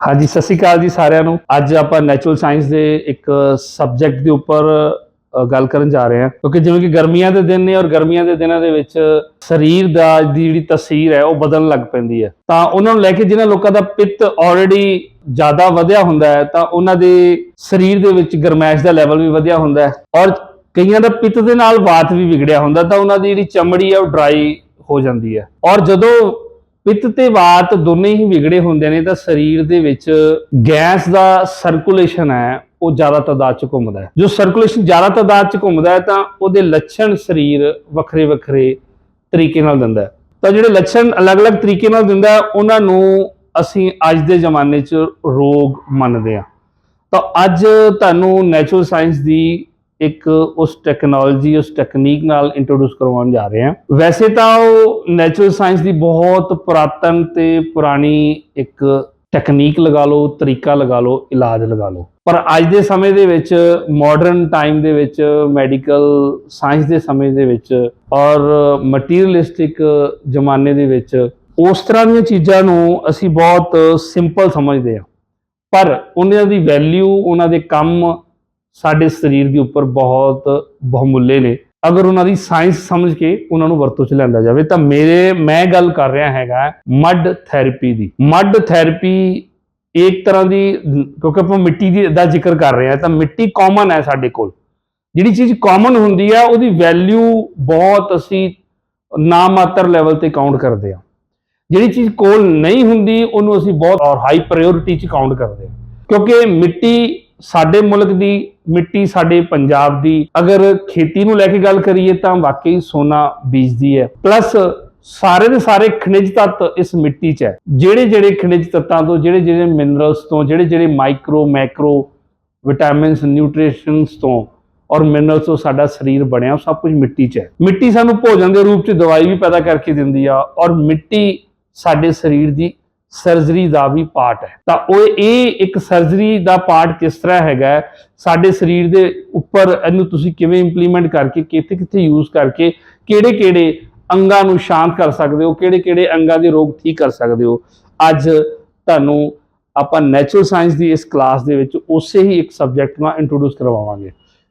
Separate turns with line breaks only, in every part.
ਹਾਂਜੀ, ਸਤਿ ਸ਼੍ਰੀ ਅਕਾਲ ਜੀ ਸਾਰਿਆਂ ਨੂੰ। ਅੱਜ ਆਪਾਂ ਨੈਚੁਰਲ ਸਾਇੰਸ ਦੇ ਇੱਕ ਸਬਜੈਕਟ ਦੇ ਉੱਪਰ ਗੱਲ ਕਰਨ ਜਾ ਰਹੇ ਹਾਂ। ਕਿਉਂਕਿ ਜਿਵੇਂ ਕਿ ਗਰਮੀਆਂ ਦੇ ਦਿਨ ਨੇ ਔਰ ਗਰਮੀਆਂ ਦੇ ਦਿਨਾਂ ਦੇ ਵਿੱਚ ਸਰੀਰ ਦਾ ਦੀ ਜਿਹੜੀ ਤਸਵੀਰ ਹੈ, ਉਹ ਬਦਲਣ ਲੱਗ ਪੈਂਦੀ ਹੈ। ਤਾਂ ਉਹਨਾਂ ਨੂੰ ਲੈ ਕੇ ਜਿਨ੍ਹਾਂ ਲੋਕਾਂ ਦਾ ਪਿੱਤ ਆਲਰੇਡੀ ਜ਼ਿਆਦਾ ਵਧਿਆ ਹੁੰਦਾ ਹੈ, ਤਾਂ ਉਹਨਾਂ ਦੇ ਸਰੀਰ ਦੇ ਵਿੱਚ ਗਰਮੈਸ਼ ਦਾ ਲੈਵਲ ਵੀ ਵਧਿਆ ਹੁੰਦਾ ਹੈ। ਔਰ ਕਈਆਂ ਦਾ ਪਿੱਤ ਦੇ ਨਾਲ ਵਾਤ ਵੀ ਵਿਗੜਿਆ ਹੁੰਦਾ, ਤਾਂ ਉਹਨਾਂ ਦੀ ਜਿਹੜੀ ਚਮੜੀ ਹੈ, ਉਹ ਡਰਾਈ ਹੋ ਜਾਂਦੀ ਹੈ। ਔਰ ਜਦੋਂ ਪਿੱਤ ਤੇ ਵਾਤ ਦੋਨੇ ਹੀ ਵਿਗੜੇ ਹੁੰਦੇ ਨੇ ਤਾਂ ਸਰੀਰ ਦੇ ਵਿੱਚ ਗੈਸ ਦਾ ਸਰਕੂਲੇਸ਼ਨ ਹੈ, ਉਹ ਜ਼ਿਆਦਾ ਤਾਦਾਦ ਚ ਘੁੰਮਦਾ ਹੈ। ਜੋ ਸਰਕੂਲੇਸ਼ਨ ਜ਼ਿਆਦਾ ਤਾਦਾਦ ਚ ਘੁੰਮਦਾ ਹੈ ਤਾਂ ਉਹਦੇ ਲੱਛਣ ਸਰੀਰ ਵੱਖਰੇ ਵੱਖਰੇ ਤਰੀਕੇ ਨਾਲ ਦਿੰਦਾ ਹੈ। ਤਾਂ ਜਿਹੜੇ ਲੱਛਣ ਅਲੱਗ-ਅਲੱਗ ਤਰੀਕੇ ਨਾਲ ਦਿੰਦਾ ਹੈ, ਉਹਨਾਂ ਨੂੰ ਅਸੀਂ ਅੱਜ ਦੇ ਜ਼ਮਾਨੇ 'ਚ ਰੋਗ ਮੰਨਦੇ ਹਾਂ। ਤਾਂ ਅੱਜ ਤੁਹਾਨੂੰ ਨੈਚੁਰਲ ਸਾਇੰਸ ਦੀ ਇੱਕ ਉਸ ਟੈਕਨੋਲੋਜੀ ਉਸ ਟੈਕਨੀਕ ਨਾਲ ਇੰਟਰੋਡਿਊਸ ਕਰਵਾਉਣ ਜਾ ਰਹੇ ਹਾਂ। ਵੈਸੇ ਤਾਂ ਉਹ ਨੈਚੁਰਲ ਸਾਇੰਸ ਦੀ ਬਹੁਤ ਪੁਰਾਤਨ ਤੇ ਪੁਰਾਣੀ ਇੱਕ ਟੈਕਨੀਕ ਲਗਾ ਲਓ, ਤਰੀਕਾ ਲਗਾ ਲਓ, ਇਲਾਜ ਲਗਾ ਲਓ। ਪਰ ਅੱਜ ਦੇ ਸਮੇਂ ਦੇ ਵਿੱਚ ਮਾਡਰਨ ਟਾਈਮ ਦੇ ਵਿੱਚ ਮੈਡੀਕਲ ਸਾਇੰਸ ਦੇ ਸਮੇਂ ਦੇ ਵਿੱਚ ਔਰ ਮਟੀਰੀਅਲਿਸਟਿਕ ਜ਼ਮਾਨੇ ਦੇ ਵਿੱਚ ਉਸ ਤਰ੍ਹਾਂ ਦੀਆਂ ਚੀਜ਼ਾਂ ਨੂੰ ਅਸੀਂ ਬਹੁਤ ਸਿੰਪਲ ਸਮਝਦੇ ਹਾਂ। ਪਰ ਉਹਨਾਂ ਦੀ ਵੈਲਿਊ ਉਹਨਾਂ ਦੇ ਕੰਮ ਸਾਡੇ ਸਰੀਰ ਦੇ ਉੱਪਰ ਬਹੁਤ ਬਹੁਮੁੱਲੇ ਨੇ। ਅਗਰ ਉਹਨਾਂ ਦੀ ਸਾਇੰਸ ਸਮਝ ਕੇ ਉਹਨਾਂ ਨੂੰ ਵਰਤੋਂ ਚ ਲਿਆਂਦਾ ਜਾਵੇ, ਤਾਂ ਮੇਰੇ, ਮੈਂ ਗੱਲ ਕਰ ਰਿਹਾ ਹੈਗਾ ਮੱਡ ਥੈਰੇਪੀ ਦੀ। ਮੱਡ ਥੈਰੇਪੀ ਇੱਕ ਤਰ੍ਹਾਂ ਦੀ, ਕਿਉਂਕਿ ਆਪਾਂ ਮਿੱਟੀ ਦੀ ਦਾ ਜ਼ਿਕਰ ਕਰ ਰਹੇ ਹਾਂ, ਤਾਂ ਮਿੱਟੀ ਕਾਮਨ ਹੈ ਸਾਡੇ ਕੋਲ। ਜਿਹੜੀ ਚੀਜ਼ ਕਾਮਨ ਹੁੰਦੀ ਹੈ ਉਹਦੀ ਵੈਲਿਊ ਬਹੁਤ ਅਸੀਂ ਨਾਮਾਤਰ ਲੈਵਲ ਤੇ ਕਾਊਂਟ ਕਰਦੇ ਆ ਜਿਹੜੀ ਚੀਜ਼ ਕੋਲ ਨਹੀਂ ਹੁੰਦੀ, ਉਹਨੂੰ ਅਸੀਂ ਬਹੁਤ ਔਰ ਹਾਈ ਪ੍ਰਾਇੋਰਟੀ ਚ ਕਾਊਂਟ ਕਰਦੇ ਆ ਕਿਉਂਕਿ ਮਿੱਟੀ ਸਾਡੇ ਮੁਲਕ ਦੀ ਮਿੱਟੀ ਸਾਡੇ ਪੰਜਾਬ ਦੀ, ਅਗਰ ਖੇਤੀ ਨੂੰ ਲੈ ਕੇ ਗੱਲ ਕਰੀਏ ਤਾਂ ਵਾਕਈ ਸੋਨਾ ਬੀਜਦੀ ਹੈ। ਪਲੱਸ ਸਾਰੇ ਦੇ ਸਾਰੇ ਖਣਿਜ ਤੱਤ ਇਸ ਮਿੱਟੀ 'ਚ ਹੈ। ਜਿਹੜੇ ਜਿਹੜੇ ਖਣਿਜ ਤੱਤਾਂ ਤੋਂ, ਜਿਹੜੇ ਜਿਹੜੇ ਮਿਨਰਲਸ ਤੋਂ, ਜਿਹੜੇ ਜਿਹੜੇ ਮਾਈਕਰੋ ਮੈਕਰੋ ਵਿਟਾਮਿਨਸ ਨਿਊਟ੍ਰੀਸ਼ਨਸ ਤੋਂ ਔਰ ਮਿਨਰਲਸ ਤੋਂ ਸਾਡਾ ਸਰੀਰ ਬਣਿਆ, ਉਹ ਸਭ ਕੁਝ ਮਿੱਟੀ 'ਚ ਹੈ। ਮਿੱਟੀ ਸਾਨੂੰ ਭੋਜਨ ਦੇ ਰੂਪ 'ਚ ਦਵਾਈ ਵੀ ਪੈਦਾ ਕਰਕੇ ਦਿੰਦੀ ਆ ਔਰ ਮਿੱਟੀ ਸਾਡੇ ਸਰੀਰ ਦੀ ਸਰਜਰੀ ਦਾ ਵੀ ਪਾਰਟ ਹੈ। ਤਾਂ ਉਹ ਇਹ ਇੱਕ ਸਰਜਰੀ ਦਾ ਪਾਰਟ ਕਿਸ ਤਰ੍ਹਾਂ ਹੈਗਾ ਹੈ, ਸਾਡੇ ਸਰੀਰ ਦੇ ਉੱਪਰ ਇਹਨੂੰ ਤੁਸੀਂ ਕਿਵੇਂ ਇੰਪਲੀਮੈਂਟ ਕਰਕੇ ਕਿੱਥੇ ਕਿੱਥੇ ਯੂਜ਼ ਕਰਕੇ ਕਿਹੜੇ ਕਿਹੜੇ ਅੰਗਾਂ ਨੂੰ ਸ਼ਾਂਤ ਕਰ ਸਕਦੇ ਹੋ ਕਿਹੜੇ ਕਿਹੜੇ ਅੰਗਾਂ ਦੇ ਰੋਗ ਠੀਕ ਕਰ ਸਕਦੇ ਹੋ? ਅੱਜ ਤੁਹਾਨੂੰ ਆਪਾਂ ਨੈਚੁਰਲ ਸਾਇੰਸ ਦੀ ਇਸ ਕਲਾਸ ਦੇ ਵਿੱਚ ਉਸੇ ਹੀ ਇੱਕ ਸਬਜੈਕਟ ਨਾਲ ਇੰਟਰੋਡਿਊਸ ਕਰਵਾਵਾਂਗੇ।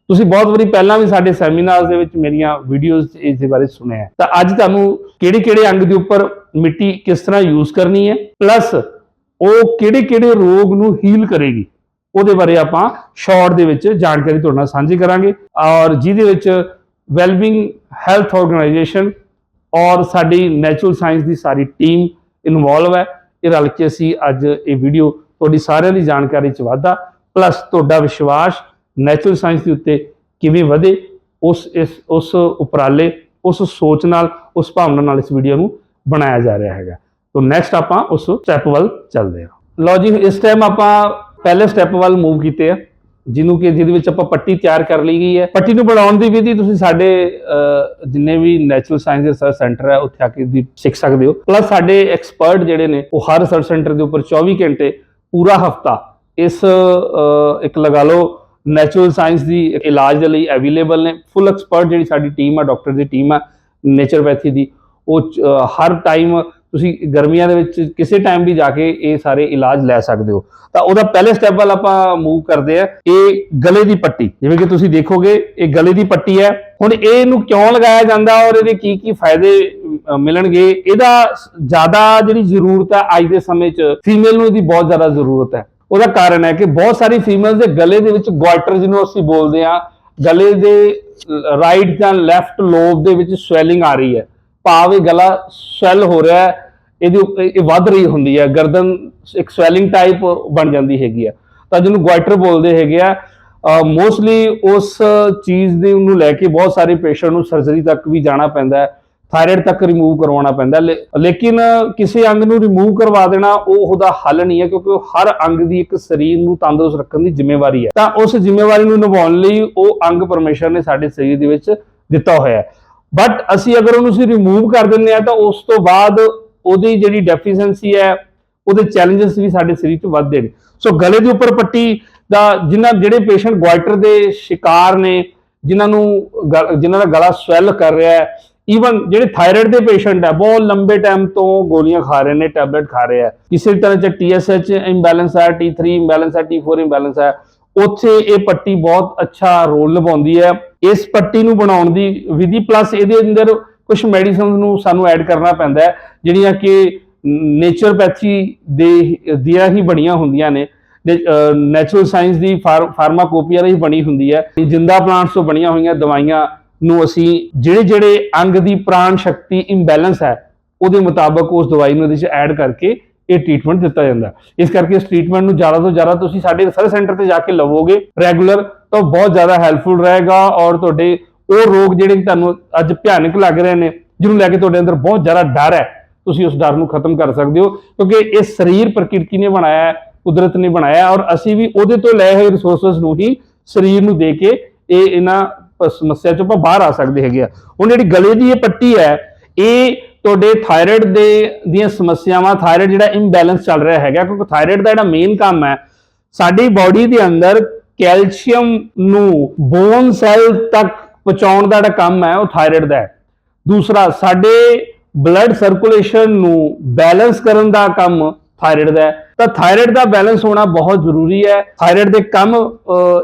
ਤੁਸੀਂ ਬਹੁਤ ਵਾਰੀ ਪਹਿਲਾਂ ਵੀ ਸਾਡੇ ਸੈਮੀਨਾਰਸ ਦੇ ਵਿੱਚ ਮੇਰੀਆਂ ਵੀਡੀਓਜ਼ ਇਸ ਦੇ ਬਾਰੇ ਸੁਣਿਆ ਤਾਂ ਅੱਜ ਤੁਹਾਨੂੰ ਕਿਹੜੇ ਕਿਹੜੇ ਅੰਗ ਦੇ ਉੱਪਰ ਮਿੱਟੀ ਕਿਸ ਤਰ੍ਹਾਂ ਯੂਜ਼ ਕਰਨੀ ਹੈ ਪਲੱਸ ਉਹ ਕਿਹੜੇ ਕਿਹੜੇ ਰੋਗ ਨੂੰ ਹੀਲ ਕਰੇਗੀ, ਉਹਦੇ ਬਾਰੇ ਆਪਾਂ ਸ਼ਾਰਟ ਦੇ ਵਿੱਚ ਜਾਣਕਾਰੀ ਤੁਹਾਡੇ ਨਾਲ ਸਾਂਝੀ ਕਰਾਂਗੇ। ਔਰ ਜਿਹਦੇ ਵਿੱਚ ਵੈਲਬਿੰਗ ਹੈਲਥ ਆਰਗੇਨਾਈਜੇਸ਼ਨ ਔਰ ਸਾਡੀ ਨੈਚੁਰਲ ਸਾਇੰਸ ਦੀ ਸਾਰੀ ਟੀਮ ਇਨਵੋਲਵ ਹੈ, ਇਹ ਰਲ ਕੇ ਅਸੀਂ ਅੱਜ ਇਹ ਵੀਡੀਓ ਤੁਹਾਡੀ ਸਾਰਿਆਂ ਦੀ ਜਾਣਕਾਰੀ ਚ ਵਾਧਾ ਪਲੱਸ ਤੁਹਾਡਾ ਵਿਸ਼ਵਾਸ ਨੈਚੁਰਲ ਸਾਇੰਸ ਦੇ ਉੱਤੇ ਕਿਵੇਂ ਵਧੇ, ਉਸ ਇਸ, ਉਸ ਉਪਰਾਲੇ, ਉਸ ਸੋਚ ਨਾਲ, ਉਸ ਭਾਵਨਾ ਨਾਲ ਇਸ ਵੀਡੀਓ ਨੂੰ ਬਣਾਇਆ ਜਾ ਰਿਹਾ ਹੈਗਾ। ਤੋਂ ਨੈਕਸਟ ਆਪਾਂ ਉਸ ਸਟੈਪ ਵੱਲ ਚੱਲਦੇ ਹਾਂ। ਲਓ ਜੀ, ਇਸ ਟਾਈਮ ਆਪਾਂ ਪਹਿਲੇ ਸਟੈਪ ਵੱਲ ਮੂਵ ਕੀਤੇ ਆ, ਜਿਹਨੂੰ ਕਿ, ਜਿਹਦੇ ਵਿੱਚ ਆਪਾਂ ਪੱਟੀ ਤਿਆਰ ਕਰ ਲਈ ਗਈ ਹੈ। ਪੱਟੀ ਨੂੰ ਬਣਾਉਣ ਦੀ ਵਿਧੀ ਤੁਸੀਂ ਸਾਡੇ ਜਿੰਨੇ ਵੀ ਨੈਚੁਰਲ ਸਾਇੰਸ ਰਿਸਰਚ ਸੈਂਟਰ ਹੈ, ਉੱਥੇ ਆ ਕੇ ਵੀ ਸਿੱਖ ਸਕਦੇ ਹੋ। ਪਲੱਸ ਸਾਡੇ ਐਕਸਪਰਟ ਜਿਹੜੇ ਨੇ, ਉਹ ਹਰ ਰਿਸਰਚ ਸੈਂਟਰ ਦੇ ਉੱਪਰ 24 ਘੰਟੇ, ਪੂਰਾ ਹਫਤਾ ਇਸ ਇੱਕ ਲਗਾ ਲਓ ਨੈਚੁਰਲ ਸਾਇੰਸ ਦੀ ਇਲਾਜ ਦੇ ਲਈ ਅਵੇਲੇਬਲ ਨੇ। ਫੁੱਲ ਐਕਸਪਰਟ ਜਿਹੜੀ ਸਾਡੀ ਟੀਮ ਆ ਡਾਕਟਰ ਦੀ ਟੀਮ ਆ ਨੇਚਰਪੈਥੀ ਦੀ, ਉਹ ਹਰ ਟਾਈਮ ਤੁਸੀਂ ਗਰਮੀਆਂ ਦੇ ਵਿੱਚ ਕਿਸੇ ਟਾਈਮ ਵੀ ਜਾ ਕੇ ਇਹ ਸਾਰੇ ਇਲਾਜ ਲੈ ਸਕਦੇ ਹੋ। ਤਾਂ ਉਹਦਾ ਪਹਿਲੇ ਸਟੈਪ ਵੱਲ ਆਪਾਂ ਮੂਵ ਕਰਦੇ ਆ, ਇਹ ਗਲੇ ਦੀ ਪੱਟੀ। ਜਿਵੇਂ ਕਿ ਤੁਸੀਂ ਦੇਖੋਗੇ, ਇਹ ਗਲੇ ਦੀ ਪੱਟੀ ਹੈ। ਹੁਣ ਇਹ ਇਹਨੂੰ ਕਿਉਂ ਲਗਾਇਆ ਜਾਂਦਾ ਔਰ ਇਹਦੇ ਕੀ ਕੀ ਫਾਇਦੇ ਮਿਲਣਗੇ? ਇਹਦਾ ਜ਼ਿਆਦਾ ਜਿਹੜੀ ਜ਼ਰੂਰਤ ਹੈ ਅੱਜ ਦੇ ਸਮੇਂ 'ਚ ਫੀਮੇਲ ਨੂੰ ਇਹਦੀ ਬਹੁਤ ਜ਼ਿਆਦਾ ਜ਼ਰੂਰਤ ਹੈ। ਉਹਦਾ ਕਾਰਨ ਹੈ ਕਿ ਬਹੁਤ ਸਾਰੀ ਫੀਮੇਲ ਦੇ ਗਲੇ ਦੇ ਵਿੱਚ ਗੋਇਟਰ ਜਿਹਨੂੰ ਅਸੀਂ ਬੋਲਦੇ ਆ ਗਲੇ ਦੇ ਰਾਈਟ ਜਾਂ ਲੈਫਟ ਲੋਬ ਦੇ ਵਿੱਚ ਸਵੈਲਿੰਗ ਆ ਰਹੀ ਹੈ। ਭਾਵ ਇਹ ਗਲਾ ਸਵੈਲ ਹੋ ਰਿਹਾ ਹੈ, ਇਹਦੀ ਇਹ ਵੱਧ ਰਹੀ ਹੁੰਦੀ ਹੈ, ਗਰਦਨ ਇੱਕ ਸਵੈਲਿੰਗ ਟਾਈਪ ਬਣ ਜਾਂਦੀ ਹੈਗੀ ਆ ਤਾਂ ਜਿਹਨੂੰ ਗੋਇਟਰ ਬੋਲਦੇ ਹੈਗੇ ਆ ਮੋਸਟਲੀ ਉਸ ਚੀਜ਼ ਦੇ ਨੂੰ ਲੈ ਕੇ ਬਹੁਤ ਸਾਰੇ ਪੇਸ਼ੈਂਟ ਨੂੰ ਸਰਜਰੀ ਤੱਕ ਵੀ ਜਾਣਾ ਪੈਂਦਾ ਹੈ। ਥਾਇਰਾਇਡ ਤੱਕ ਰਿਮੂਵ ਕਰਵਾਉਣਾ ਪੈਂਦਾ ਲੇ- ਲੇਕਿਨ ਕਿਸੇ ਅੰਗ ਨੂੰ ਰਿਮੂਵ ਕਰਵਾ ਦੇਣਾ ਉਹ ਉਹਦਾ ਹੱਲ ਨਹੀਂ ਹੈ, ਕਿਉਂਕਿ ਉਹ ਹਰ ਅੰਗ ਦੀ ਇੱਕ ਸਰੀਰ ਨੂੰ ਤੰਦਰੁਸਤ ਰੱਖਣ ਦੀ ਜ਼ਿੰਮੇਵਾਰੀ ਹੈ। ਤਾਂ ਉਸ ਜ਼ਿੰਮੇਵਾਰੀ ਨੂੰ ਨਿਭਾਉਣ ਲਈ ਉਹ ਅੰਗ ਪਰਮੇਸ਼ਰ ਨੇ ਸਾਡੇ ਸਰੀਰ ਦੇ ਵਿੱਚ ਦਿੱਤਾ ਹੋਇਆ ਹੈ। ਬਟ ਅਸੀਂ ਅਗਰ ਉਹਨੂੰ ਅਸੀਂ ਰਿਮੂਵ ਕਰ ਦਿੰਦੇ ਆ ਤਾਂ ਉਸ ਤੋਂ ਬਾਅਦ ਉਹਦੀ ਜਿਹੜੀ ਡੈਫੀਸੈਂਸੀ ਹੈ, ਉਹਦੇ ਚੈਲੰਜਸ ਵੀ ਸਾਡੇ ਸਰੀਰ 'ਚ ਵੱਧਦੇ ਨੇ। ਸੋ ਗਲੇ ਦੇ ਉੱਪਰ ਪੱਟੀ ਦਾ ਜਿਨ੍ਹਾਂ ਜਿਹੜੇ ਪੇਸ਼ੈਂਟ ਗੋਇਟਰ ਦੇ ਸ਼ਿਕਾਰ ਨੇ, ਜਿਨ੍ਹਾਂ ਨੂੰ ਗ- ਜਿਨ੍ਹਾਂ ਦਾ ਗਲਾ ਸਵੈਲ ਕਰ ਰਿਹਾ ਹੈ ਈਵਨ ਜਿਹੜੇ ਥਾਇਰਾਇਡ ਦੇ ਪੇਸ਼ੈਂਟ ਹੈ, ਬਹੁਤ ਲੰਬੇ ਟਾਈਮ ਤੋਂ ਗੋਲੀਆਂ ਖਾ ਰਹੇ ਨੇ ਟੈਬਲੇਟ ਖਾ ਰਹੇ ਆ ਕਿਸੇ ਤਰ੍ਹਾਂ ਚ TSH ਇੰਬੈਲੈਂਸ ਹੈ T3 ਇੰਬੈਲੈਂਸ ਹੈ T4 ਇੰਬੈਲੈਂਸ ਹੈ, ਉੱਥੇ ਇਹ ਪੱਟੀ ਬਹੁਤ ਅੱਛਾ ਰੋਲ ਨਿਭਾਉਂਦੀ ਹੈ। ਇਸ ਪੱਟੀ ਨੂੰ ਬਣਾਉਣ ਦੀ ਵਿਧੀ ਪਲੱਸ ਇਹਦੇ ਅੰਦਰ ਕੁਝ ਮੈਡੀਸਿਨਸ ਨੂੰ ਸਾਨੂੰ ਐਡ ਕਰਨਾ ਪੈਂਦਾ ਜਿਹੜੀਆਂ ਕਿ ਨੇਚਰਪੈਥੀ ਦੇ, ਦੀਆਂ ਹੀ ਬਣੀਆਂ ਹੁੰਦੀਆਂ ਨੇ। ਨੈਚੁਰਲ ਸਾਇੰਸ ਦੀ ਫਾਰਮਾਕੋਪੀਆ ਰਹੀ ਬਣੀ ਹੁੰਦੀ ਹੈ। ਜਿੰਦਾ ਪਲਾਂਟਸ ਤੋਂ ਬਣੀਆਂ ਹੋਈਆਂ ਦਵਾਈਆਂ ਨੂੰ ਅਸੀਂ ਜਿਹੜੇ ਜਿਹੜੇ ਅੰਗ ਦੀ ਪ੍ਰਾਣ ਸ਼ਕਤੀ ਇੰਬੈਲੈਂਸ ਹੈ, ਉਹਦੇ ਮੁਤਾਬਕ ਉਸ ਦਵਾਈ ਨੂੰ ਇਹਦੇ ਵਿੱਚ ਐਡ ਕਰਕੇ ਇਹ ਟ੍ਰੀਟਮੈਂਟ ਦਿੱਤਾ ਜਾਂਦਾ ਇਸ ਕਰਕੇ ਇਸ ਟ੍ਰੀਟਮੈਂਟ ਨੂੰ ਜ਼ਿਆਦਾ ਤੋਂ ਜ਼ਿਆਦਾ ਤੁਸੀਂ ਸਾਡੇ ਰਿਸਰਚ ਸੈਂਟਰ ਤੇ ਜਾ ਕੇ ਲਵੋਗੇ ਰੈਗੂਲਰ ਤਾਂ ਉਹ ਬਹੁਤ ਜ਼ਿਆਦਾ ਹੈਲਪਫੁਲ ਰਹੇਗਾ ਔਰ ਤੁਹਾਡੇ ਉਹ ਰੋਗ ਜਿਹੜੇ ਤੁਹਾਨੂੰ ਅੱਜ ਭਿਆਨਕ ਲੱਗ ਰਹੇ ਨੇ, ਜਿਹਨੂੰ ਲੈ ਕੇ ਤੁਹਾਡੇ ਅੰਦਰ ਬਹੁਤ ਜ਼ਿਆਦਾ ਡਰ ਹੈ, ਤੁਸੀਂ ਉਸ ਡਰ ਨੂੰ ਖਤਮ ਕਰ ਸਕਦੇ ਹੋ। ਕਿਉਂਕਿ ਇਹ ਸਰੀਰ ਪ੍ਰਕਿਰਤੀ ਨੇ ਬਣਾਇਆ ਹੈ, ਕੁਦਰਤ ਨੇ ਬਣਾਇਆ ਔਰ ਅਸੀਂ ਵੀ ਉਹਦੇ ਤੋਂ ਲਏ ਹੋਏ ਰਿਸੋਰਸਸ ਨੂੰ ਹੀ ਸਰੀਰ ਨੂੰ ਦੇ ਕੇ ਇਹ ਇਹਨਾਂ ਸਮੱਸਿਆ ਚੋਂ ਆਪਾਂ ਬਾਹਰ ਆ ਸਕਦੇ ਹੈਗੇ ਆ। ਹੁਣ ਜਿਹੜੀ ਗਲੇ ਦੀ ਇਹ ਪੱਟੀ ਹੈ, ਇਹ ਤੁਹਾਡੇ ਥਾਇਰਾਇਡ ਦੇ ਦੀਆਂ ਸਮੱਸਿਆਵਾਂ ਥਾਇਰਾਇਡ ਜਿਹੜਾ ਇੰਬੈਲੈਂਸ ਚੱਲ ਰਿਹਾ ਹੈਗਾ, ਕਿਉਂਕਿ ਥਾਇਰਾਇਡ ਦਾ ਜਿਹੜਾ ਮੇਨ ਕੰਮ ਹੈ, ਸਾਡੀ ਬਾਡੀ ਦੇ ਅੰਦਰ ਕੈਲਸ਼ੀਅਮ ਨੂੰ ਬੋਨ ਸੈੱਲ ਤੱਕ ਪਹੁੰਚਾਉਣ ਦਾ ਜਿਹੜਾ ਕੰਮ ਹੈ, ਉਹ ਥਾਇਰਾਇਡ ਦਾ ਹੈ। ਦੂਸਰਾ, ਸਾਡੇ ਬਲੱਡ ਸਰਕੂਲੇਸ਼ਨ ਨੂੰ ਬੈਲੈਂਸ ਕਰਨ ਦਾ ਕੰਮ ਥਾਇਰਾਇਡ ਦਾ ਤਾਂ ਥਾਇਰਾਇਡ ਦਾ ਬੈਲੈਂਸ ਹੋਣਾ ਬਹੁਤ ਜ਼ਰੂਰੀ ਹੈ। ਥਾਇਰਾਇਡ ਦੇ ਕੰਮ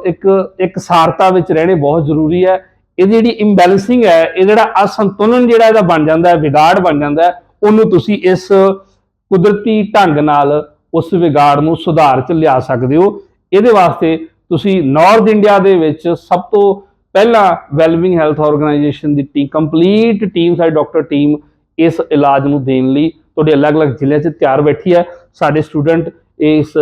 ਇੱਕ ਇੱਕ ਸਾਰਤਾ ਵਿੱਚ ਰਹਿਣੇ ਬਹੁਤ ਜ਼ਰੂਰੀ ਹੈ। ਇਹਦੀ ਜਿਹੜੀ ਇੰਬੈਲੈਂਸਿੰਗ ਹੈ, ਇਹ ਜਿਹੜਾ ਅਸੰਤੁਲਨ ਜਿਹੜਾ ਇਹਦਾ ਬਣ ਜਾਂਦਾ ਹੈ, ਵਿਗਾੜ ਬਣ ਜਾਂਦਾ ਹੈ, ਉਹਨੂੰ ਤੁਸੀਂ ਇਸ ਕੁਦਰਤੀ ਢੰਗ ਨਾਲ ਉਸ ਵਿਗਾੜ ਨੂੰ ਸੁਧਾਰ ਚ ਲਿਆ ਸਕਦੇ ਹੋ। ਇਹਦੇ ਵਾਸਤੇ ਤੁਸੀਂ ਨਾਰਥ ਇੰਡੀਆ ਦੇ ਵਿੱਚ ਸਭ ਤੋਂ ਪਹਿਲਾਂ ਵੈਲਵਿੰਗ ਹੈਲਥ ਆਰਗੇਨਾਈਜੇਸ਼ਨ ਦੀ ਟੀਮ ਕੰਪਲੀਟ ਟੀਮ ਸਾਡੀ ਡਾਕਟਰ ਟੀਮ ਇਸ ਇਲਾਜ ਨੂੰ ਦੇਣ ਲਈ ਤੁਹਾਡੇ ਅਲੱਗ-ਅਲੱਗ ਜ਼ਿਲ੍ਹਿਆਂ 'ਚ ਤਿਆਰ ਬੈਠੀ ਹੈ। ਸਾਡੇ ਸਟੂਡੈਂਟ ਇਸ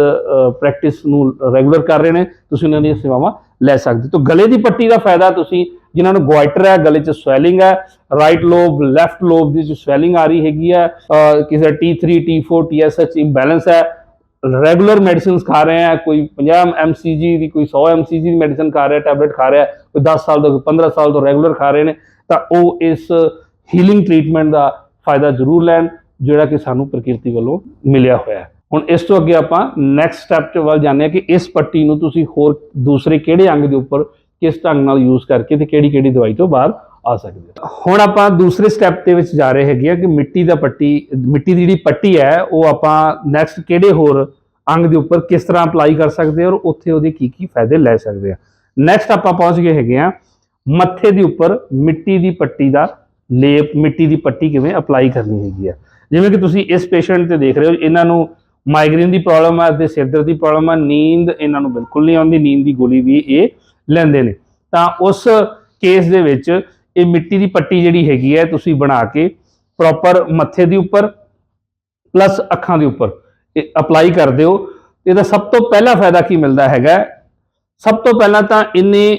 ਪ੍ਰੈਕਟਿਸ ਨੂੰ ਰੈਗੂਲਰ ਕਰ ਰਹੇ ਨੇ। ਤੁਸੀਂ ਉਹਨਾਂ ਦੀਆਂ ਸੇਵਾਵਾਂ ਲੈ ਸਕਦੇ ਹੋ। ਗਲੇ ਦੀ ਪੱਟੀ ਦਾ ਫਾਇਦਾ ਤੁਸੀਂ, ਜਿਨ੍ਹਾਂ ਨੂੰ ਗਵਾਇਟਰ ਹੈ, ਗਲੇ 'ਚ ਸਵੈਲਿੰਗ ਹੈ ਰਾਈਟ ਲੋਬ ਲੈਫਟ ਲੋਬ ਦੀ ਸਵੈਲਿੰਗ ਆ ਰਹੀ ਹੈਗੀ ਹੈ ਅਹ ਕਿਸੇ ਦਾ T3 T4 TSH ਇੰਬੈਲੈਂਸ ਹੈ ਰੈਗੂਲਰ ਮੈਡੀਸਿਨਸ ਖਾ ਰਹੇ ਹੈ, ਕੋਈ 50 mcg ਦੀ, ਕੋਈ 100 mcg ਦੀ ਮੈਡੀਸਿਨ ਖਾ ਰਿਹਾ ਟੈਬਲੇਟ ਖਾ ਰਿਹਾ, ਕੋਈ 10 ਸਾਲ ਤੋਂ, ਕੋਈ 15 ਸਾਲ ਤੋਂ ਰੈਗੂਲਰ ਖਾ ਰਹੇ ਨੇ, ਤਾਂ ਉਹ ਇਸ ਹੀਲਿੰਗ ਟ੍ਰੀਟਮੈਂਟ ਦਾ ਫਾਇਦਾ ਜ਼ਰੂਰ ਲੈਣ। ਜਿਹੜਾ ਕਿ ਸਾਨੂੰ ਪ੍ਰਕਿਰਤੀ ਵੱਲੋਂ ਮਿਲਿਆ ਹੋਇਆ ਹੈ। ਹੁਣ ਇਸ ਤੋਂ ਅੱਗੇ ਆਪਾਂ ਨੈਕਸਟ ਸਟੈਪ ਤੇ ਵੱਲ ਜਾਂਦੇ ਹਾਂ ਕਿ ਇਸ ਪੱਟੀ ਨੂੰ ਤੁਸੀਂ ਹੋਰ ਦੂਸਰੇ ਕਿਹੜੇ ਅੰਗ ਦੇ ਉੱਪਰ ਕਿਸ ਢੰਗ ਨਾਲ ਯੂਜ਼ ਕਰਕੇ ਤੇ ਕਿਹੜੀ ਕਿਹੜੀ ਦਵਾਈ ਤੋਂ ਬਾਹਰ ਆ ਸਕਦੇ ਹੁਣ ਆਪਾਂ ਦੂਸਰੇ ਸਟੈਪ ਦੇ ਵਿੱਚ ਜਾ ਰਹੇ ਹੈਗੇ ਆ ਕਿ ਮਿੱਟੀ ਦਾ ਪੱਟੀ, ਮਿੱਟੀ ਦੀ ਜਿਹੜੀ ਪੱਟੀ ਹੈ, ਉਹ ਆਪਾਂ ਨੈਕਸਟ ਕਿਹੜੇ ਹੋਰ ਅੰਗ ਦੇ ਉੱਪਰ ਕਿਸ ਤਰ੍ਹਾਂ ਅਪਲਾਈ ਕਰ ਸਕਦੇ ਔਰ ਉੱਥੇ ਉਹਦੇ ਕੀ ਕੀ ਫਾਇਦੇ ਲੈ ਸਕਦੇ ਆ ਨੈਕਸਟ ਆਪਾਂ ਪਹੁੰਚ ਗਏ ਹੈਗੇ ਆ ਮੱਥੇ ਦੇ ਉੱਪਰ ਮਿੱਟੀ ਦੀ ਪੱਟੀ ਦਾ ਲੇਪ, ਮਿੱਟੀ ਦੀ ਪੱਟੀ ਕਿਵੇਂ ਅਪਲਾਈ ਕਰਨੀ ਹੈਗੀ ਆ ਜਿਵੇਂ ਕਿ ਤੁਸੀਂ ਇਸ ਪੇਸ਼ੈਂਟ ਤੇ ਦੇਖ ਰਹੇ ਹੋ, ਇਹਨਾਂ ਨੂੰ ਮਾਈਗ੍ਰੇਨ ਦੀ ਪ੍ਰੋਬਲਮ ਹੈ ਤੇ ਸਿਰ ਦਰਦ ਦੀ ਪ੍ਰੋਬਲਮ ਆ, ਨੀਂਦ ਇਹਨਾਂ ਨੂੰ ਬਿਲਕੁਲ ਨਹੀਂ ਆਉਂਦੀ, ਨੀਂਦ ਦੀ ਗੋਲੀ ਵੀ ਇਹ ਲੈਂਦੇ ਨੇ। ਤਾਂ ਉਸ ਕੇਸ ਦੇ ਵਿੱਚ ਇਹ ਮਿੱਟੀ ਦੀ ਪੱਟੀ ਜਿਹੜੀ ਹੈਗੀ ਹੈ, ਤੁਸੀਂ ਬਣਾ ਕੇ ਪ੍ਰੋਪਰ ਮੱਥੇ ਦੇ ਉੱਪਰ ਪਲੱਸ ਅੱਖਾਂ ਦੇ ਉੱਪਰ ਇਹ ਅਪਲਾਈ ਕਰ ਦਿਓ। ਇਹਦਾ ਸਭ ਤੋਂ ਪਹਿਲਾ ਫਾਇਦਾ ਕੀ ਮਿਲਦਾ ਹੈਗਾ? ਸਭ ਤੋਂ ਪਹਿਲਾਂ ਤਾਂ ਇਹਨੇ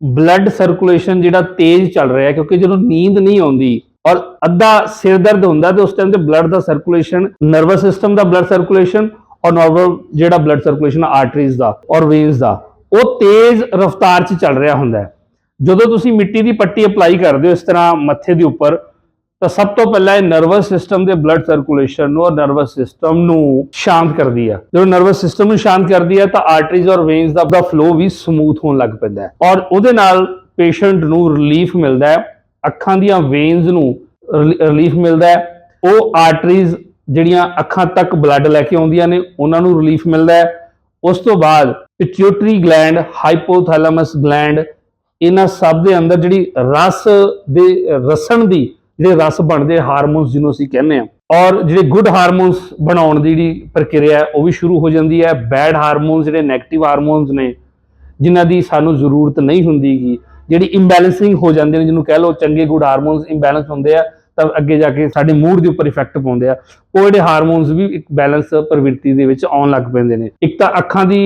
ਬਲੱਡ ਸਰਕੂਲੇਸ਼ਨ ਜਿਹੜਾ ਤੇਜ਼ ਚੱਲ ਰਿਹਾ ਕਿਉਂਕਿ ਜਦੋਂ ਨੀਂਦ ਨਹੀਂ ਆਉਂਦੀ ਔਰ ਅੱਧਾ ਸਿਰ ਦਰਦ ਹੁੰਦਾ ਤੇ ਉਸ ਟਾਈਮ ਤੇ ਬਲੱਡ ਦਾ ਸਰਕੂਲੇਸ਼ਨ ਨਰਵਸ ਸਿਸਟਮ ਦਾ ਬਲੱਡ ਸਰਕੂਲੇਸ਼ਨ ਔਰ ਨਾਰਮਲ ਜਿਹੜਾ ਬਲੱਡ ਸਰਕੂਲੇਸ਼ਨ ਆਰਟਰੀਜ਼ ਦਾ ਔਰ ਵੇਨਸ ਦਾ, ਉਹ ਤੇਜ਼ ਰਫ਼ਤਾਰ 'ਚ ਚੱਲ ਰਿਹਾ ਹੁੰਦਾ ਹੈ। ਜਦੋਂ ਤੁਸੀਂ ਮਿੱਟੀ ਦੀ ਪੱਟੀ ਅਪਲਾਈ ਕਰਦੇ ਹੋ ਇਸ ਤਰ੍ਹਾਂ ਮੱਥੇ ਦੇ ਉੱਪਰ, ਤਾਂ ਸਭ ਤੋਂ ਪਹਿਲਾਂ ਇਹ ਨਰਵਸ ਸਿਸਟਮ ਦੇ ਬਲੱਡ ਸਰਕੂਲੇਸ਼ਨ ਨੂੰ ਔਰ ਨਰਵਸ ਸਿਸਟਮ ਨੂੰ ਸ਼ਾਂਤ ਕਰਦੀ ਹੈ ਜਦੋਂ ਨਰਵਸ ਸਿਸਟਮ ਨੂੰ ਸ਼ਾਂਤ ਕਰਦੀ ਹੈ ਤਾਂ ਆਰਟਰੀਜ਼ ਔਰ ਵੇਨਸ ਦਾ ਦਾ ਫਲੋ ਵੀ ਸਮੂਥ ਹੋਣ ਲੱਗ ਪੈਂਦਾ ਹੈ। ਔਰ ਉਹਦੇ ਨਾਲ ਪੇਸ਼ੈਂਟ ਨੂੰ ਰਿਲੀਫ ਮਿਲਦਾ ਹੈ। ਅੱਖਾਂ ਦੀਆਂ ਵੇਨਸ ਨੂੰ ਰਿਲੀਫ ਮਿਲਦਾ ਹੈ। ਉਹ ਆਰਟਰੀਜ਼ ਜਿਹੜੀਆਂ ਅੱਖਾਂ ਤੱਕ ਬਲੱਡ ਲੈ ਕੇ ਆਉਂਦੀਆਂ ਨੇ ਉਹਨਾਂ ਨੂੰ ਰਿਲੀਫ ਮਿਲਦਾ ਹੈ। ਉਸ ਤੋਂ ਬਾਅਦ ਪਿਚਿਊਟਰੀ ਗਲੈਂਡ ਹਾਈਪੋਥੈਲਮਸ ਗਲੈਂਡ ਇਹਨਾਂ ਸਭ ਦੇ ਅੰਦਰ ਜਿਹੜੀ ਰਸ ਦੇ ਰਸਣ ਦੀ ਜਿਹੜੇ ਰਸ ਬਣਦੇ ਹਾਰਮੋਨਸ ਜਿਹਨੂੰ ਅਸੀਂ ਕਹਿੰਦੇ ਆ ਔਰ ਜਿਹੜੇ ਗੁੱਡ ਹਾਰਮੋਨਸ ਬਣਾਉਣ ਦੀ ਜਿਹੜੀ ਪ੍ਰਕਿਰਿਆ ਹੈ, ਉਹ ਵੀ ਸ਼ੁਰੂ ਹੋ ਜਾਂਦੀ ਹੈ। ਬੈਡ ਹਾਰਮੋਨਸ ਜਿਹੜੇ 네ਗੇਟਿਵ ਹਾਰਮੋਨਸ ਨੇ ਜਿਨ੍ਹਾਂ ਦੀ ਸਾਨੂੰ ਜ਼ਰੂਰਤ ਨਹੀਂ ਹੁੰਦੀਗੀ ਜਿਹੜੀ ਇੰਬੈਲੈਂਸਿੰਗ ਹੋ ਜਾਂਦੇ ਨੇ, ਜਿਹਨੂੰ ਕਹਿ ਲਓ ਚੰਗੇ ਗੁੱਡ ਹਾਰਮੋਨਸ ਇੰਬੈਲੈਂਸ ਹੁੰਦੇ ਆ, ਤਾਂ ਅੱਗੇ ਜਾ ਕੇ ਸਾਡੇ ਮੂਡ ਦੇ ਉੱਪਰ ਇਫੈਕਟ ਪਾਉਂਦੇ ਆ। ਉਹ ਜਿਹੜੇ ਹਾਰਮੋਨਸ ਵੀ ਇੱਕ ਬੈਲੈਂਸ ਪ੍ਰਵਿਰਤੀ ਦੇ ਵਿੱਚ ਆਉਣ ਲੱਗ ਪੈਂਦੇ ਨੇ। ਇੱਕ ਤਾਂ ਅੱਖਾਂ ਦੀ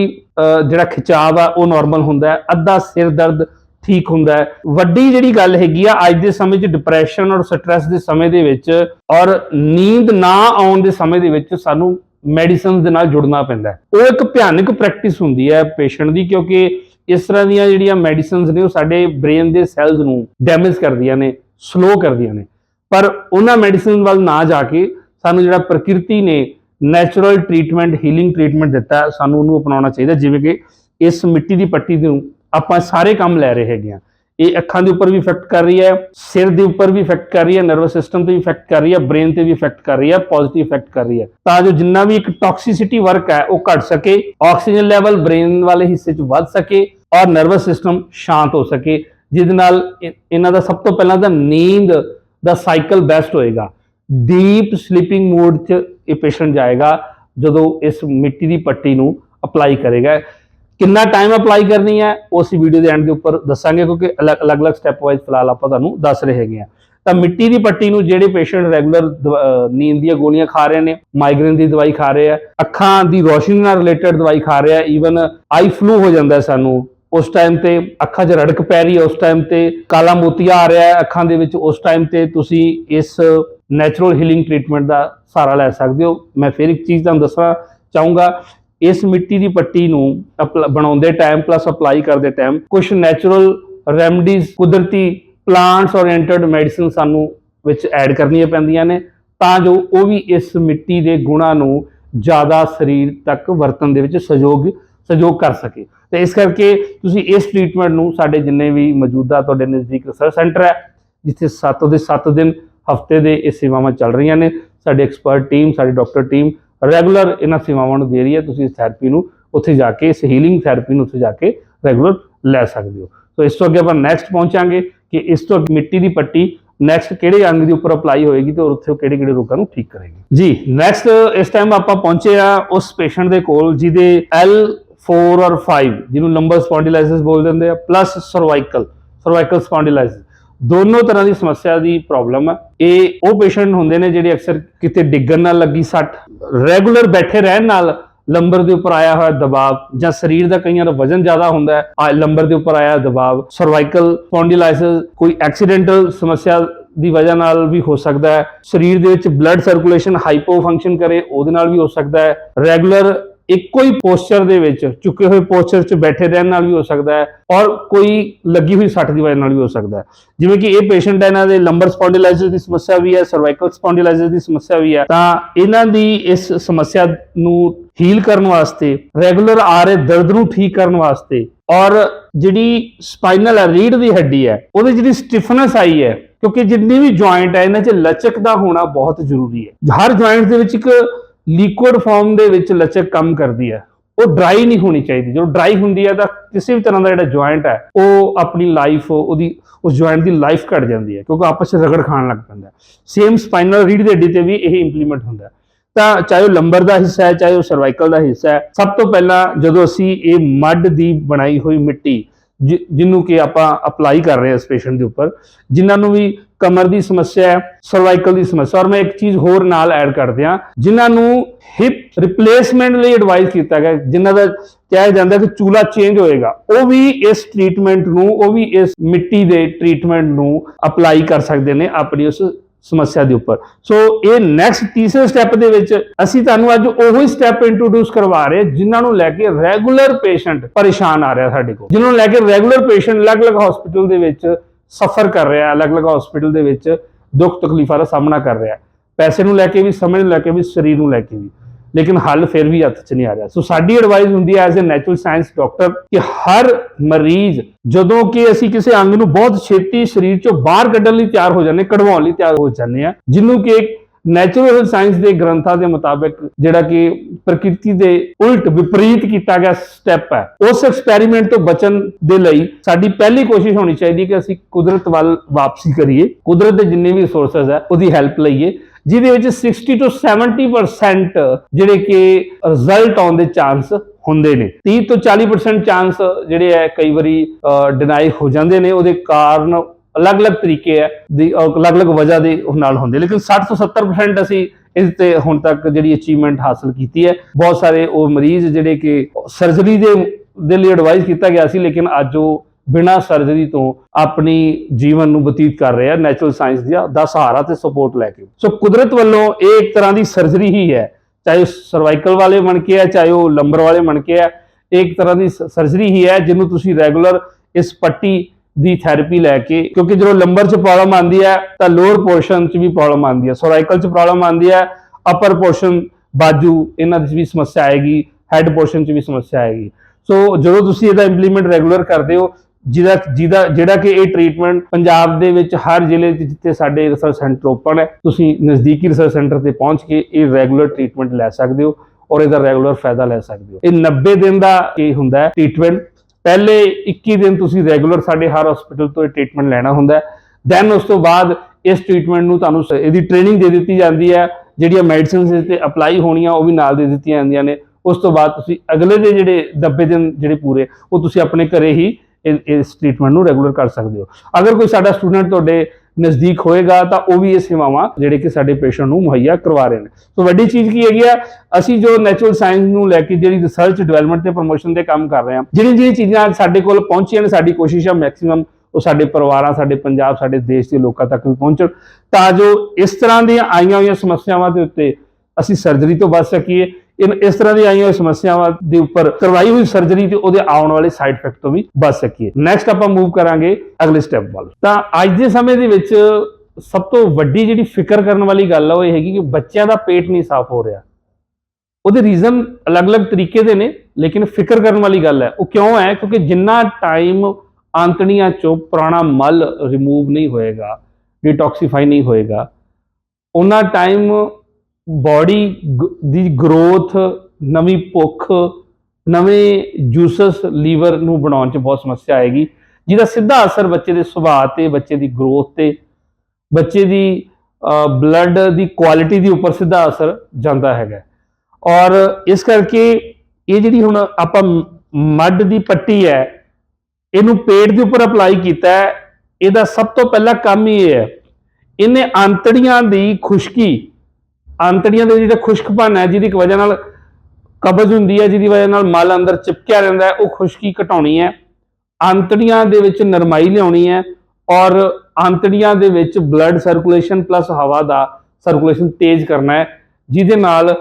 ਜਿਹੜਾ ਖਿਚਾਵ ਆ, ਉਹ ਨਾਰਮਲ ਹੁੰਦਾ ਹੈ। ਅੱਧਾ ਸਿਰ ਦਰਦ ਠੀਕ ਹੁੰਦਾ ਹੈ। ਵੱਡੀ ਜਿਹੜੀ ਗੱਲ ਹੈਗੀ ਆ, ਅੱਜ ਦੇ ਸਮੇਂ 'ਚ ਡਿਪਰੈਸ਼ਨ ਔਰ ਸਟ੍ਰੈਸ ਦੇ ਸਮੇਂ ਦੇ ਵਿੱਚ ਔਰ ਨੀਂਦ ਨਾ ਆਉਣ ਦੇ ਸਮੇਂ ਦੇ ਵਿੱਚ ਸਾਨੂੰ ਮੈਡੀਸਿਨਸ ਦੇ ਨਾਲ ਜੁੜਨਾ ਪੈਂਦਾ ਉਹ ਇੱਕ ਭਿਆਨਕ ਪ੍ਰੈਕਟਿਸ ਹੁੰਦੀ ਹੈ ਪੇਸ਼ੈਂਟ ਦੀ, ਕਿਉਂਕਿ ਇਸ ਤਰ੍ਹਾਂ ਦੀਆਂ ਜਿਹੜੀਆਂ ਮੈਡੀਸਿਨਸ ਨੇ ਉਹ ਸਾਡੇ ਬ੍ਰੇਨ ਦੇ ਸੈਲਸ ਨੂੰ ਡੈਮੇਜ ਕਰਦੀਆਂ ਨੇ ਸਲੋ ਕਰਦੀਆਂ ਨੇ। ਪਰ ਉਹਨਾਂ ਮੈਡੀਸਿਨ ਵੱਲ ਨਾ ਜਾ ਕੇ ਸਾਨੂੰ ਜਿਹੜਾ ਪ੍ਰਕਿਰਤੀ ਨੇ ਨੈਚੁਰਲ ਟ੍ਰੀਟਮੈਂਟ ਹੀਲਿੰਗ ਟ੍ਰੀਟਮੈਂਟ ਦਿੱਤਾ, ਸਾਨੂੰ ਉਹਨੂੰ ਅਪਣਾਉਣਾ ਚਾਹੀਦਾ। ਜਿਵੇਂ ਕਿ ਇਸ ਮਿੱਟੀ ਦੀ ਪੱਟੀ ਨੂੰ ਆਪਾਂ ਸਾਰੇ ਕੰਮ ਲੈ ਰਹੇ ਹੈਗੇ ਆ ਇਹ ਅੱਖਾਂ ਦੇ ਉੱਪਰ ਵੀ ਇਫੈਕਟ ਕਰ ਰਹੀ ਹੈ, ਸਿਰ ਦੇ ਉੱਪਰ ਵੀ ਇਫੈਕਟ ਕਰ ਰਹੀ ਹੈ ਨਰਵਸ ਸਿਸਟਮ ਤੇ ਵੀ ਇਫੈਕਟ ਕਰ ਰਹੀ ਹੈ ਬ੍ਰੇਨ ਤੇ ਵੀ ਇਫੈਕਟ ਕਰ ਰਹੀ ਹੈ ਪੋਜ਼ਿਟਿਵ ਇਫੈਕਟ ਕਰ ਰਹੀ ਹੈ। ਤਾਂ ਜੋ ਜਿੰਨਾ ਵੀ ਇੱਕ ਟੌਕਸਿਸਿਟੀ ਵਰਕ ਹੈ, ਉਹ ਘਟ ਸਕੇ ਆਕਸੀਜਨ ਲੈਵਲ ਬ੍ਰੇਨ ਵਾਲੇ ਹਿੱਸੇ 'ਚ ਵੱਧ ਸਕੇ ਔਰ ਨਰਵਸ ਸਿਸਟਮ ਸ਼ਾਂਤ ਹੋ ਸਕੇ, ਜਿਹਦੇ ਨਾਲ ਇਹਨਾਂ ਦਾ ਸਭ ਤੋਂ ਪਹਿਲਾਂ ਤਾਂ ਨੀਂਦ ਦਾ ਸਾਈਕਲ ਬੈਸਟ ਹੋਏਗਾ। ਡੀਪ ਸਲੀਪਿੰਗ ਮੋਡ 'ਚ ਇਹ ਪੇਸ਼ੈਂਟ ਜਾਏਗਾ, ਜਦੋਂ ਇਸ ਮਿੱਟੀ ਦੀ ਪੱਟੀ ਨੂੰ ਅਪਲਾਈ ਕਰੇਗਾ। ਕਿੰਨਾ ਟਾਈਮ ਅਪਲਾਈ ਕਰਨੀ ਹੈ, ਉਹ ਅਸੀਂ ਵੀਡੀਓ ਦੇ ਐਂਡ ਦੇ ਉੱਪਰ ਦੱਸਾਂਗੇ, ਕਿਉਂਕਿ ਅਲੱਗ- ਅਲੱਗ-ਅਲੱਗ ਸਟੈਪ ਵਾਈਜ਼ ਫਿਲਹਾਲ ਆਪਾਂ ਤੁਹਾਨੂੰ ਦੱਸ ਰਹੇ ਹੈਗੇ ਆ ਤਾਂ ਮਿੱਟੀ ਦੀ ਪੱਟੀ ਨੂੰ ਜਿਹੜੇ ਪੇਸ਼ੈਂਟ ਰੈਗੂਲਰ ਨੀਂਦ ਦੀਆਂ ਗੋਲੀਆਂ ਖਾ ਰਹੇ ਨੇ ਮਾਈਗ੍ਰੇਨ ਦੀ ਦਵਾਈ ਖਾ ਰਹੇ ਆ, ਅੱਖਾਂ ਦੀ ਰੋਸ਼ਨੀ ਨਾਲ ਰਿਲੇਟਡ ਦਵਾਈ ਖਾ ਰਹੇ ਆ ਈਵਨ ਆਈ ਫਲੂ ਹੋ ਜਾਂਦਾ ਸਾਨੂੰ, ਉਸ ਟਾਈਮ ਤੇ ਅੱਖਾਂ 'ਚ ਰੜਕ ਪੈ ਰਹੀ ਹੈ, ਉਸ ਟਾਈਮ ਤੇ ਕਾਲਾ ਮੋਤੀਆ ਆ ਰਿਹਾ ਹੈ ਅੱਖਾਂ ਦੇ ਵਿੱਚ, ਉਸ ਟਾਈਮ ਤੇ ਤੁਸੀਂ ਇਸ ਨੈਚੁਰਲ ਹੀਲਿੰਗ ਟ੍ਰੀਟਮੈਂਟ ਦਾ ਸਹਾਰਾ ਲੈ ਸਕਦੇ ਹੋ। ਮੈਂ ਫਿਰ ਇੱਕ ਚੀਜ਼ ਤੁਹਾਨੂੰ ਦੱਸਣਾ ਚਾਹੂੰਗਾ ਇਸ ਮਿੱਟੀ ਦੀ ਪੱਟੀ ਨੂੰ ਅਪਲ- ਬਣਾਉਂਦੇ ਟਾਈਮ ਪਲੱਸ ਅਪਲਾਈ ਕਰਦੇ ਟਾਈਮ ਕੁਝ ਨੈਚੁਰਲ ਰੈਮਡੀਜ਼ ਕੁਦਰਤੀ ਪਲਾਂਟਸ ਓਰੀਐਂਟਡ ਮੈਡੀਸਿਨ ਸਾਨੂੰ ਵਿੱਚ ਐਡ ਕਰਨੀਆਂ ਪੈਂਦੀਆਂ ਨੇ, ਤਾਂ ਜੋ ਉਹ ਵੀ ਇਸ ਮਿੱਟੀ ਦੇ ਗੁਣਾਂ ਨੂੰ ਜ਼ਿਆਦਾ ਸਰੀਰ ਤੱਕ ਵਰਤਣ ਦੇ ਵਿੱਚ ਸਹਿਯੋਗ ਸਹਿਯੋਗ ਕਰ ਸਕੇ। ਤੇ ਇਸ ਕਰਕੇ ਤੁਸੀਂ ਇਸ ਟ੍ਰੀਟਮੈਂਟ ਨੂੰ ਸਾਡੇ ਜਿੰਨੇ ਵੀ ਮੌਜੂਦਾ ਤੁਹਾਡੇ ਨਜ਼ਦੀਕ ਰਿਸਰਚ ਸੈਂਟਰ ਹੈ, ਜਿੱਥੇ 7 ਦੇ 7 ਦਿਨ, ਹਫ਼ਤੇ ਦੇ ਇਹ ਸੇਵਾਵਾਂ ਚੱਲ ਰਹੀਆਂ ਨੇ, ਸਾਡੇ ਐਕਸਪਰਟ ਟੀਮ ਸਾਡੀ ਡਾਕਟਰ ਟੀਮ ਰੈਗੂਲਰ ਇਹਨਾਂ ਸੇਵਾਵਾਂ ਨੂੰ ਦੇ ਰਹੀ ਹੈ, ਤੁਸੀਂ ਇਸ ਥੈਰੇਪੀ ਨੂੰ ਉੱਥੇ ਜਾ ਕੇ, ਇਸ ਹੀਲਿੰਗ ਥੈਰੇਪੀ ਨੂੰ ਉੱਥੇ ਜਾ ਕੇ ਰੈਗੂਲਰ ਲੈ ਸਕਦੇ ਹੋ। ਸੋ ਇਸ ਤੋਂ ਅੱਗੇ ਆਪਾਂ ਨੈਕਸਟ ਪਹੁੰਚਾਂਗੇ ਕਿ ਇਸ ਤੋਂ ਅੱਗੇ ਮਿੱਟੀ ਦੀ ਪੱਟੀ ਨੈਕਸਟ ਕਿਹੜੇ ਅੰਗ ਦੇ ਉੱਪਰ ਅਪਲਾਈ ਹੋਏਗੀ ਤੇ ਉੱਥੇ ਕਿਹੜੇ ਕਿਹੜੇ ਰੋਗਾਂ ਨੂੰ ਠੀਕ ਕਰੇਗੀ। ਜੀ ਨੈਕਸਟ ਇਸ ਟਾਈਮ ਆਪਾਂ ਪਹੁੰਚੇ ਆ ਉਸ ਪੇਸ਼ੈਂਟ ਦੇ ਕੋਲ ਜਿਹਦੇ L4 ਔਰ 5 ਜਿਹਨੂੰ ਲੰਬਰ ਸਪੌਂਡਿਲਾਈਸਿਸ ਬੋਲ ਦਿੰਦੇ ਆ ਪਲੱਸ ਸਰਵਾਈਕਲ ਸਰਵਾਈਕਲ ਸਪੌਂਡਿਲਾਈਸਿਸ ਦੋਨੋਂ ਤਰ੍ਹਾਂ ਦੀ ਸਮੱਸਿਆ ਦੀ ਪ੍ਰੋਬਲਮ ਹੈ ਇਹ ਉਹ ਪੇਸ਼ੈਂਟ ਹੁੰਦੇ ਨੇ ਜਿਹੜੇ ਅਕਸਰ ਕਿਤੇ ਡਿੱਗਣ ਨਾਲ ਲੱਗੀ ਸੱਟ ਰੈਗੂਲਰ ਬੈਠੇ ਰਹਿਣ ਨਾਲ ਲੰਬਰ ਦੇ ਉੱਪਰ ਆਇਆ ਹੋਇਆ ਦਬਾਅ ਜਾਂ ਸਰੀਰ ਦਾ ਕਈਆਂ ਦਾ ਵਜ਼ਨ ਜ਼ਿਆਦਾ ਹੁੰਦਾ ਹੈ, ਆ ਲੰਬਰ ਦੇ ਉੱਪਰ ਆਇਆ ਦਬਾਅ ਸਰਵਾਈਕਲ ਸਪੌਂਡਿਲਾਈਸਿਸ ਕੋਈ ਐਕਸੀਡੈਂਟਲ ਸਮੱਸਿਆ ਦੀ ਵਜ੍ਹਾ ਨਾਲ ਵੀ ਹੋ ਸਕਦਾ ਹੈ। ਸਰੀਰ ਦੇ ਵਿੱਚ ਬਲੱਡ ਸਰਕੂਲੇਸ਼ਨ ਹਾਈਪੋ ਫੰਕਸ਼ਨ ਕਰੇ, ਉਹਦੇ ਨਾਲ ਵੀ ਹੋ ਸਕਦਾ ਹੈ। ਰੈਗੂਲਰ ਇੱਕੋ ਹੀ ਪੋਸਚਰ ਦੇ ਵਿੱਚ ਝੁਕੇ ਹੋਏ ਪੋਸਚਰ 'ਚ ਬੈਠੇ ਰਹਿਣ ਨਾਲ ਵੀ ਹੋ ਸਕਦਾ ਹੈ ਔਰ ਕੋਈ ਲੱਗੀ ਹੋਈ ਸੱਟ ਦੀ ਵਜ੍ਹਾ ਨਾਲ ਵੀ ਹੋ ਸਕਦਾ ਹੈ। ਜਿਵੇਂ ਕਿ ਇਹ ਪੇਸ਼ੈਂਟ ਹੈ, ਇਹਨਾਂ ਦੇ ਲੰਬਰ ਸਪੌਂਡਿਲਾਈਸਿਸ ਦੀ ਸਮੱਸਿਆ ਵੀ ਹੈ ਸਰਵਾਈਕਲ ਸਪੌਂਡਿਲਾਈਸਿਸ ਦੀ ਸਮੱਸਿਆ ਵੀ ਹੈ, ਤਾਂ ਇਹਨਾਂ ਦੀ ਇਸ ਸਮੱਸਿਆ ਨੂੰ ਹੀਲ ਕਰਨ ਵਾਸਤੇ ਰੈਗੂਲਰ ਆ ਰਹੇ ਦਰਦ ਨੂੰ ਠੀਕ ਕਰਨ ਵਾਸਤੇ ਔਰ ਜਿਹੜੀ ਸਪਾਈਨਲ ਹੈ ਰੀੜ ਦੀ ਹੱਡੀ ਹੈ, ਉਹਦੀ ਜਿਹੜੀ ਸਟਿਫਨੈਸ ਆਈ ਹੈ, ਕਿਉਂਕਿ ਜਿੰਨੀ ਵੀ ਜੁਆਇੰਟ ਹੈ, ਇਹਨਾਂ 'ਚ ਲਚਕ ਦਾ ਹੋਣਾ ਬਹੁਤ ਜ਼ਰੂਰੀ ਹੈ। ਹਰ ਜੁਆਇੰਟ ਦੇ ਵਿੱਚ ਇੱਕ ਲਿਕੁਇਡ ਫਾਰਮ ਦੇ ਵਿੱਚ ਲਚਕ ਕੰਮ ਕਰਦੀ ਹੈ। ਉਹ ਡਰਾਈ ਨਹੀਂ ਹੋਣੀ ਚਾਹੀਦੀ। ਜਦੋਂ ਡਰਾਈ ਹੁੰਦੀ ਹੈ ਤਾਂ ਕਿਸੇ ਵੀ ਤਰ੍ਹਾਂ ਦਾ ਜਿਹੜਾ ਜੁਆਇੰਟ ਹੈ, ਉਹ ਆਪਣੀ ਲਾਈਫ, ਉਹਦੀ, ਉਸ ਜੁਆਇੰਟ ਦੀ ਲਾਈਫ ਘਟ ਜਾਂਦੀ ਹੈ ਕਿਉਂਕਿ ਆਪਸ ਵਿੱਚ ਰਗੜ ਖਾਣ ਲੱਗ ਪੈਂਦਾ ਸੇਮ ਸਪਾਈਨਲ ਰੀੜ ਦੀ ਹੱਡੀ ਤੇ ਵੀ ਇਹ ਇੰਪਲੀਮੈਂਟ ਹੁੰਦਾ ਤਾਂ ਚਾਹੇ ਉਹ ਲੰਬਰ ਦਾ ਹਿੱਸਾ ਹੈ, ਚਾਹੇ ਉਹ ਸਰਵਾਈਕਲ ਦਾ ਹਿੱਸਾ ਹੈ, ਸਭ ਤੋਂ ਪਹਿਲਾਂ ਜਦੋਂ ਅਸੀਂ ਇਹ ਮੱਡ ਦੀ ਬਣਾਈ ਹੋਈ ਮਿੱਟੀ, ਜਿ- ਜਿਹਨੂੰ ਕਿ ਆਪਾਂ ਅਪਲਾਈ ਕਰ ਰਹੇ ਹਾਂ ਇਸ ਪੇਸ਼ੈਂਟ ਦੇ ਉੱਪਰ, ਜਿਨ੍ਹਾਂ ਨੂੰ ਵੀ ਕਮਰ ਦੀ ਸਮੱਸਿਆ ਹੈ ਸਰਵਾਈਕਲ ਦੀ ਸਮੱਸਿਆ ਔਰ ਮੈਂ ਇੱਕ ਚੀਜ਼ ਹੋਰ ਨਾਲ ਐਡ ਕਰ ਦਿਆਂ ਜਿਨ੍ਹਾਂ ਨੂੰ ਹਿਪ ਰਿਪਲੇਸਮੈਂਟ ਲਈ ਐਡਵਾਈਸ ਕੀਤਾ ਗਿਆ ਜਿਨ੍ਹਾਂ ਦਾ ਕਿਹਾ ਜਾਂਦਾ ਕਿ ਚੂਲਾ ਚੇਂਜ ਹੋਏਗਾ ਉਹ ਵੀ ਇਸ ਟ੍ਰੀਟਮੈਂਟ ਨੂੰ ਉਹ ਵੀ ਇਸ ਮਿੱਟੀ ਦੇ ਟ੍ਰੀਟਮੈਂਟ ਨੂੰ ਅਪਲਾਈ ਕਰ ਸਕਦੇ ਨੇ ਆਪਣੀ ਉਸ ਸਮੱਸਿਆ ਦੇ ਉੱਪਰ। ਸੋ ਇਹ ਨੈਕਸਟ ਤੀਸਰੇ ਸਟੈਪ ਦੇ ਵਿੱਚ ਅਸੀਂ ਤੁਹਾਨੂੰ ਅੱਜ ਉਹੀ ਸਟੈਪ ਇੰਟਰੋਡਿਊਸ ਕਰਵਾ ਰਹੇ ਹਾਂ, ਜਿਨ੍ਹਾਂ ਨੂੰ ਲੈ ਕੇ ਰੈਗੂਲਰ ਪੇਸ਼ੈਂਟ ਪਰੇਸ਼ਾਨ ਆ ਰਿਹਾ ਸਾਡੇ ਕੋਲ। ਜਿਨ੍ਹਾਂ ਨੂੰ ਲੈ ਕੇ ਰੈਗੂਲਰ ਪੇਸ਼ੈਂਟ ਅਲੱਗ-ਅਲੱਗ ਹਸਪੀਟਲ ਦੇ ਵਿੱਚ ਸਫਰ ਕਰ ਰਿਹਾ ਅਲੱਗ-ਅਲੱਗ ਹਸਪੀਟਲ ਦੇ ਵਿੱਚ ਦੁੱਖ ਤਕਲੀਫਾਂ ਦਾ ਸਾਹਮਣਾ ਕਰ ਰਿਹਾ ਪੈਸੇ ਨੂੰ ਲੈ ਕੇ ਵੀ ਸਮਝ ਨੂੰ ਲੈ ਕੇ ਵੀ, ਸਰੀਰ ਨੂੰ ਲੈ ਕੇ ਵੀ। ਲੇਕਿਨ ਹੱਲ ਫਿਰ ਵੀ ਹੱਥ 'ਚ ਨਹੀਂ ਆ ਰਿਹਾ। ਸੋ ਸਾਡੀ ਐਡਵਾਈਸ ਹੁੰਦੀ ਹੈ as a natural science doctor ਕਿ ਹਰ ਮਰੀਜ਼, ਜਦੋਂ ਕਿ ਅਸੀਂ ਕਿਸੇ ਅੰਗ ਨੂੰ ਬਹੁਤ ਛੇਤੀ ਸਰੀਰ 'ਚੋਂ ਬਾਹਰ ਕੱਢਣ ਲਈ ਤਿਆਰ ਹੋ ਜਾਂਦੇ ਕਢਵਾਉਣ ਲਈ ਤਿਆਰ ਹੋ ਜਾਂਦੇ ਆ ਜਿਹਨੂੰ ਕਿ ਨੈਚੁਰਲ ਸਾਇੰਸ ਦੇ ਗ੍ਰੰਥਾਂ ਦੇ ਮੁਤਾਬਕ ਜਿਹੜਾ ਕਿ ਪ੍ਰਕਿਰਤੀ ਦੇ ਉਲਟ ਵਿਪਰੀਤ ਕੀਤਾ ਗਿਆ ਸਟੈਪ ਹੈ। ਉਸ ਐਕਸਪੈਰੀਮੈਂਟ ਤੋਂ ਬਚਣ ਦੇ ਲਈ ਸਾਡੀ ਪਹਿਲੀ ਕੋਸ਼ਿਸ਼ ਹੋਣੀ ਚਾਹੀਦੀ ਕਿ ਅਸੀਂ ਕੁਦਰਤ ਵੱਲ ਵਾਪਸੀ ਕਰੀਏ। ਕੁਦਰਤ ਦੇ ਜਿੰਨੇ ਵੀ ਰਿਸੋਰਸਸ ਹੈ, ਉਹਦੀ ਹੈਲਪ ਲਈਏ, ਜਿਹਦੇ ਵਿੱਚ 60 ਤੋਂ 70% ਜਿਹੜੇ ਕਿ ਰਿਜ਼ਲਟ ਆਉਣ ਦੇ ਚਾਂਸ ਹੁੰਦੇ ਨੇ। 30 ਤੋਂ 40% ਚਾਂਸ ਜਿਹੜੇ ਹੈ, ਕਈ ਵਾਰੀ ਡਿਨਾਈ ਹੋ ਜਾਂਦੇ ਨੇ। ਉਹਦੇ ਕਾਰਨ ਅਲੱਗ-ਅਲੱਗ ਤਰੀਕੇ ਹੈ, ਦੀ ਅਲੱਗ-ਅਲੱਗ ਵਜ੍ਹਾ ਦੇ ਨਾਲ ਹੁੰਦੇ ਲੇਕਿਨ 60 ਤੋਂ 70% ਅਸੀਂ ਇਸ ਤੇ ਹੁਣ ਤੱਕ ਜਿਹੜੀ ਅਚੀਵਮੈਂਟ ਹਾਸਲ ਕੀਤੀ ਹੈ। ਬਹੁਤ ਸਾਰੇ ਉਹ ਮਰੀਜ਼ ਜਿਹੜੇ ਕਿ ਸਰਜਰੀ ਦੇ ਦੇ ਲਈ ਐਡਵਾਈਸ ਕੀਤਾ ਗਿਆ ਸੀ, ਲੇਕਿਨ ਅੱਜ ਉਹ ਬਿਨਾਂ ਸਰਜਰੀ ਤੋਂ ਆਪਣੀ ਜੀਵਨ ਨੂੰ ਬਤੀਤ ਕਰ ਰਹੇ ਆ ਨੈਚੁਰਲ ਸਾਇੰਸ ਦਾ ਦਾ ਸਹਾਰਾ ਤੇ ਸਪੋਰਟ ਲੈ ਕੇ। ਸੋ ਕੁਦਰਤ ਵੱਲੋਂ ਇਹ ਇੱਕ ਤਰ੍ਹਾਂ ਦੀ ਸਰਜਰੀ ਹੀ ਹੈ। ਚਾਹੇ ਉਹ ਸਰਵਾਈਕਲ ਵਾਲੇ ਬਣ ਕੇ ਹੈ, ਚਾਹੇ ਉਹ ਲੰਬਰ ਵਾਲੇ ਬਣ ਕੇ ਹੈ, ਇਹ ਇੱਕ ਤਰ੍ਹਾਂ ਦੀ ਸਰਜਰੀ ਹੀ ਹੈ, ਜਿਹਨੂੰ ਤੁਸੀਂ ਰੈਗੂਲਰ ਇਸ ਪੱਟੀ ਦੀ ਥੈਰੇਪੀ ਲੈ ਕੇ, ਕਿਉਂਕਿ ਜਦੋਂ ਲੰਬਰ 'ਚ ਪ੍ਰੋਬਲਮ ਆਉਂਦੀ ਹੈ, ਤਾਂ ਲੋਅਰ ਪੋਰਸ਼ਨ 'ਚ ਵੀ ਪ੍ਰੋਬਲਮ ਆਉਂਦੀ ਹੈ। ਸਰਵਾਈਕਲ 'ਚ ਪ੍ਰੋਬਲਮ ਆਉਂਦੀ ਹੈ ਅਪਰ ਪੋਰਸ਼ਨ ਬਾਜੂ, ਇਹਨਾਂ 'ਚ ਵੀ ਸਮੱਸਿਆ ਆਏਗੀ ਹੈਡ ਪੋਰਸ਼ਨ 'ਚ ਵੀ ਸਮੱਸਿਆ ਆਏਗੀ। ਸੋ ਜਦੋਂ ਤੁਸੀਂ ਇਹਦਾ ਇੰਪਲੀਮੈਂਟ ਰੈਗੂਲਰ ਕਰਦੇ ਹੋ, ਜਿਹਦਾ ਜਿਹਦਾ, ਜਿਹੜਾ ਕਿ ਇਹ ਟ੍ਰੀਟਮੈਂਟ ਪੰਜਾਬ ਦੇ ਵਿੱਚ ਹਰ ਜ਼ਿਲ੍ਹੇ 'ਚ ਜਿੱਥੇ ਸਾਡੇ ਰਿਸਰਚ ਸੈਂਟਰ ਓਪਨ ਹੈ, ਤੁਸੀਂ ਨਜ਼ਦੀਕੀ ਰਿਸਰਚ ਸੈਂਟਰ ਤੇ ਪਹੁੰਚ ਕੇ ਇਹ ਰੈਗੂਲਰ ਟ੍ਰੀਟਮੈਂਟ ਲੈ ਸਕਦੇ ਹੋ ਔਰ ਇਹਦਾ ਰੈਗੂਲਰ ਫਾਇਦਾ ਲੈ ਸਕਦੇ ਹੋ। ਇਹ 90 ਦਿਨ ਦਾ ਇਹ ਹੁੰਦਾ ਹੈ ਟ੍ਰੀਟਮੈਂਟ ਪਹਿਲੇ 21 ਦਿਨ ਤੁਸੀਂ ਰੈਗੂਲਰ ਸਾਡੇ ਹਰ ਹਸਪੀਟਲ ਤੋਂ ਇਹ ਟ੍ਰੀਟਮੈਂਟ ਲੈਣਾ ਹੁੰਦਾ ਦੈਨ ਉਸ ਤੋਂ ਬਾਅਦ ਇਸ ਟ੍ਰੀਟਮੈਂਟ ਨੂੰ ਤੁਹਾਨੂੰ ਸ- ਇਹਦੀ ਟ੍ਰੇਨਿੰਗ ਦੇ ਦਿੱਤੀ ਜਾਂਦੀ ਹੈ। ਜਿਹੜੀਆਂ ਮੈਡੀਸਿਨਸ ਇਸ ਤੇ ਅਪਲਾਈ ਹੋਣੀਆਂ, ਉਹ ਵੀ ਨਾਲ ਦੇ ਦਿੱਤੀਆਂ ਜਾਂਦੀਆਂ ਨੇ। ਉਸ ਤੋਂ ਬਾਅਦ ਤੁਸੀਂ ਅਗਲੇ ਦੇ ਜਿਹੜੇ 90 ਦਿਨ ਜਿਹੜੇ ਪੂਰੇ, ਉਹ ਤੁਸੀਂ ਆਪਣੇ ਘਰੇ ਹੀ ਇਹ- ਇਸ ਟ੍ਰੀਟਮੈਂਟ ਨੂੰ ਰੈਗੂਲਰ ਕਰ ਸਕਦੇ ਹੋ। ਅਗਰ ਕੋਈ ਸਾਡਾ ਸਟੂਡੈਂਟ ਤੁਹਾਡੇ ਨਜ਼ਦੀਕ ਹੋਏਗਾ ਤਾਂ ਉਹ ਵੀ ਇਹ ਸੇਵਾਵਾਂ ਜਿਹੜੇ ਕਿ ਸਾਡੇ ਪੇਸ਼ੈਂਟ ਨੂੰ ਮੁਹੱਈਆ ਕਰਵਾ ਰਹੇ ਨੇ। ਸੋ ਵੱਡੀ ਚੀਜ਼ ਕੀ ਹੈਗੀ ਆ, ਅਸੀਂ ਜੋ ਨੈਚੁਰਲ ਸਾਇੰਸ ਨੂੰ ਲੈ ਕੇ ਜਿਹੜੀ ਰਿਸਰਚ ਡਿਵੈਲਪਮੈਂਟ ਤੇ ਪ੍ਰੋਮੋਸ਼ਨ ਦੇ ਕੰਮ ਕਰ ਰਹੇ ਹਾਂ, ਜਿਹੜੀਆਂ ਜਿਹੜੀਆਂ ਚੀਜ਼ਾਂ ਸਾਡੇ ਕੋਲ ਪਹੁੰਚੀਆਂ ਨੇ, ਸਾਡੀ ਕੋਸ਼ਿਸ਼ ਆ ਮੈਕਸਿਮਮ ਉਹ ਸਾਡੇ ਪਰਿਵਾਰਾਂ, ਸਾਡੇ ਪੰਜਾਬ, ਸਾਡੇ ਦੇਸ਼ ਦੇ ਲੋਕਾਂ ਤੱਕ ਵੀ ਪਹੁੰਚਣ, ਤਾਂ ਜੋ ਇਸ ਤਰ੍ਹਾਂ ਦੀਆਂ ਆਈਆਂ ਹੋਈਆਂ ਸਮੱਸਿਆਵਾਂ ਦੇ ਉੱਤੇ ਅਸੀਂ ਸਰਜਰੀ ਤੋਂ ਬਚ ਸਕੀਏ। ਇਨ ਇਸ ਤਰ੍ਹਾਂ ਦੀ ਆਈਆਂ ਹੋਈਆਂ ਸਮੱਸਿਆਵਾਂ ਦੇ ਉੱਪਰ ਕਰਵਾਈ ਹੋਈ ਸਰਜਰੀ ਤੇ ਉਹਦੇ ਆਉਣ ਵਾਲੇ ਸਾਈਡ ਇਫੈਕਟ ਤੋਂ ਵੀ ਬਚ ਸਕੀਏ। ਨੈਕਸਟ ਆਪਾਂ ਮੂਵ ਕਰਾਂਗੇ ਅਗਲੇ ਸਟੈਪ ਵੱਲ। ਤਾਂ ਅੱਜ ਦੇ ਸਮੇਂ ਦੇ ਵਿੱਚ ਸਭ ਤੋਂ ਵੱਡੀ ਜਿਹੜੀ ਫਿਕਰ ਕਰਨ ਵਾਲੀ ਗੱਲ ਆ ਉਹ ਇਹ ਹੈਗੀ ਕਿ ਬੱਚਿਆਂ ਦਾ ਪੇਟ ਨਹੀਂ ਸਾਫ਼ ਹੋ ਰਿਹਾ। ਉਹਦੇ ਰੀਜ਼ਨ ਅਲੱਗ-ਅਲੱਗ ਤਰੀਕੇ ਦੇ ਨੇ, ਲੇਕਿਨ ਫਿਕਰ ਕਰਨ ਵਾਲੀ ਗੱਲ ਹੈ। ਉਹ ਕਿਉਂ ਹੈ? ਕਿਉਂਕਿ ਜਿੰਨਾ ਟਾਈਮ ਆਂਤੜੀਆਂ ਚੋਂ ਪੁਰਾਣਾ ਮਲ ਰਿਮੂਵ ਨਹੀਂ ਹੋਏਗਾ ਡੀਟੌਕਸੀਫਾਈ ਨਹੀਂ ਹੋਏਗਾ ਉਹਨਾਂ ਟਾਈਮ ਬਾਡੀ ਦੀ ਗਰੋਥ ਨਵੀਂ ਭੁੱਖ, ਨਵੇਂ ਜੂਸਸ ਲੀਵਰ ਨੂੰ ਬਣਾਉਣ 'ਚ ਬਹੁਤ ਸਮੱਸਿਆ ਆਏਗੀ, ਜਿਹਦਾ ਸਿੱਧਾ ਅਸਰ ਬੱਚੇ ਦੇ ਸੁਭਾਅ ਤੇ, ਬੱਚੇ ਦੀ ਗਰੋਥ ਤੇ, ਬੱਚੇ ਦੀ ਬਲੱਡ ਦੀ ਕੁਆਲਿਟੀ ਦੇ ਉੱਪਰ ਸਿੱਧਾ ਅਸਰ ਜਾਂਦਾ ਹੈਗਾ। ਔਰ ਇਸ ਕਰਕੇ ਇਹ ਜਿਹੜੀ ਹੁਣ ਆਪਾਂ ਮੱਡ ਦੀ ਪੱਟੀ ਹੈ, ਇਹਨੂੰ ਪੇਟ ਦੇ ਉੱਪਰ ਅਪਲਾਈ ਕੀਤਾ ਹੈ, ਇਹਦਾ ਸਭ ਤੋਂ ਪਹਿਲਾ ਕੰਮ ਹੀ ਇਹ ਹੈ, ਇਹਨੇ ਆਂਤੜੀਆਂ ਦੀ ਖੁਸ਼ਕੀ ਆਂਤੜੀਆਂ ਦੇ ਜਿਹੜਾ ਖੁਸ਼ਕਪਨ ਹੈ, ਜਿਹਦੀ ਵਜ੍ਹਾ ਨਾਲ ਕਬਜ਼ ਹੁੰਦੀ ਹੈ, ਜਿਹਦੀ ਵਜ੍ਹਾ ਨਾਲ ਮਲ ਅੰਦਰ ਚਿਪਕਿਆ ਰਹਿੰਦਾ ਹੈ, ਉਹ ਖੁਸ਼ਕੀ ਘਟਾਉਣੀ ਹੈ। ਆਂਤੜੀਆਂ ਦੇ ਵਿੱਚ ਨਰਮਾਈ ਲਿਆਉਣੀ ਹੈ ਔਰ ਆਂਤੜੀਆਂ ਦੇ ਵਿੱਚ ਬਲੱਡ ਸਰਕੂਲੇਸ਼ਨ ਪਲੱਸ ਹਵਾ ਦਾ ਸਰਕੂਲੇਸ਼ਨ ਤੇਜ਼ ਕਰਨਾ ਹੈ, ਜਿਹਦੇ ਨਾਲ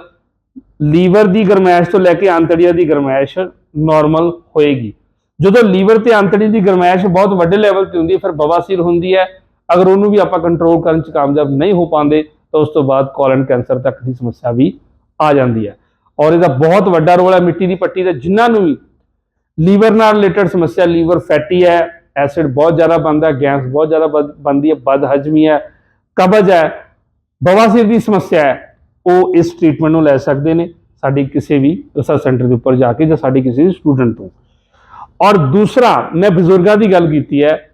ਲੀਵਰ ਦੀ ਗਰਮੈਸ਼ ਤੋਂ ਲੈ ਕੇ ਆਂਤੜੀਆਂ ਦੀ ਗਰਮੈਸ਼ ਨਾਰਮਲ ਹੋਏਗੀ। ਜਦੋਂ ਲੀਵਰ ਤੇ ਆਂਤੜੀ ਦੀ ਗਰਮੈਸ਼ ਬਹੁਤ ਵੱਡੇ ਲੈਵਲ ਤੇ ਹੁੰਦੀ ਹੈ, ਫਿਰ ਬਵਾਸੀਰ ਹੁੰਦੀ ਹੈ। ਅਗਰ ਉਹਨੂੰ ਵੀ ਆਪਾਂ ਕੰਟਰੋਲ ਕਰਨ ਚ ਕਾਮਯਾਬ ਨਹੀਂ ਹੋ ਪਾਉਂਦੇ ਤਾਂ ਉਸ ਤੋਂ ਬਾਅਦ ਕੋਲਨ ਕੈਂਸਰ ਤੱਕ ਦੀ ਸਮੱਸਿਆ ਵੀ ਆ ਜਾਂਦੀ ਹੈ। ਔਰ ਇਹਦਾ ਬਹੁਤ ਵੱਡਾ ਰੋਲ ਹੈ ਮਿੱਟੀ ਦੀ ਪੱਟੀ ਦਾ, ਜਿਨ੍ਹਾਂ ਨੂੰ ਵੀ ਲੀਵਰ ਨਾਲ ਰਿਲੇਟਡ ਸਮੱਸਿਆ, ਲੀਵਰ ਫੈਟੀ ਹੈ, ਐਸਿਡ ਬਹੁਤ ਜ਼ਿਆਦਾ ਬਣਦਾ ਗੈਸ ਬਹੁਤ ਜ਼ਿਆਦਾ ਬਣ- ਬਣਦੀ ਹੈ ਬਦ ਹਜਮੀ ਹੈ, ਕਬਜ਼ ਹੈ ਬਵਾਸੀਰ ਦੀ ਸਮੱਸਿਆ ਹੈ, ਉਹ ਇਸ ਟ੍ਰੀਟਮੈਂਟ ਨੂੰ ਲੈ ਸਕਦੇ ਨੇ ਸਾਡੀ ਕਿਸੇ ਵੀ ਰਿਸਰਚ ਸੈਂਟਰ ਦੇ ਉੱਪਰ ਜਾ ਕੇ ਜਾਂ ਸਾਡੀ ਕਿਸੇ ਵੀ ਸਟੂਡੈਂਟ ਤੋਂ। ਔਰ ਦੂਸਰਾ, ਮੈਂ ਬਜ਼ੁਰਗਾਂ ਦੀ ਗੱਲ ਕੀਤੀ ਹੈ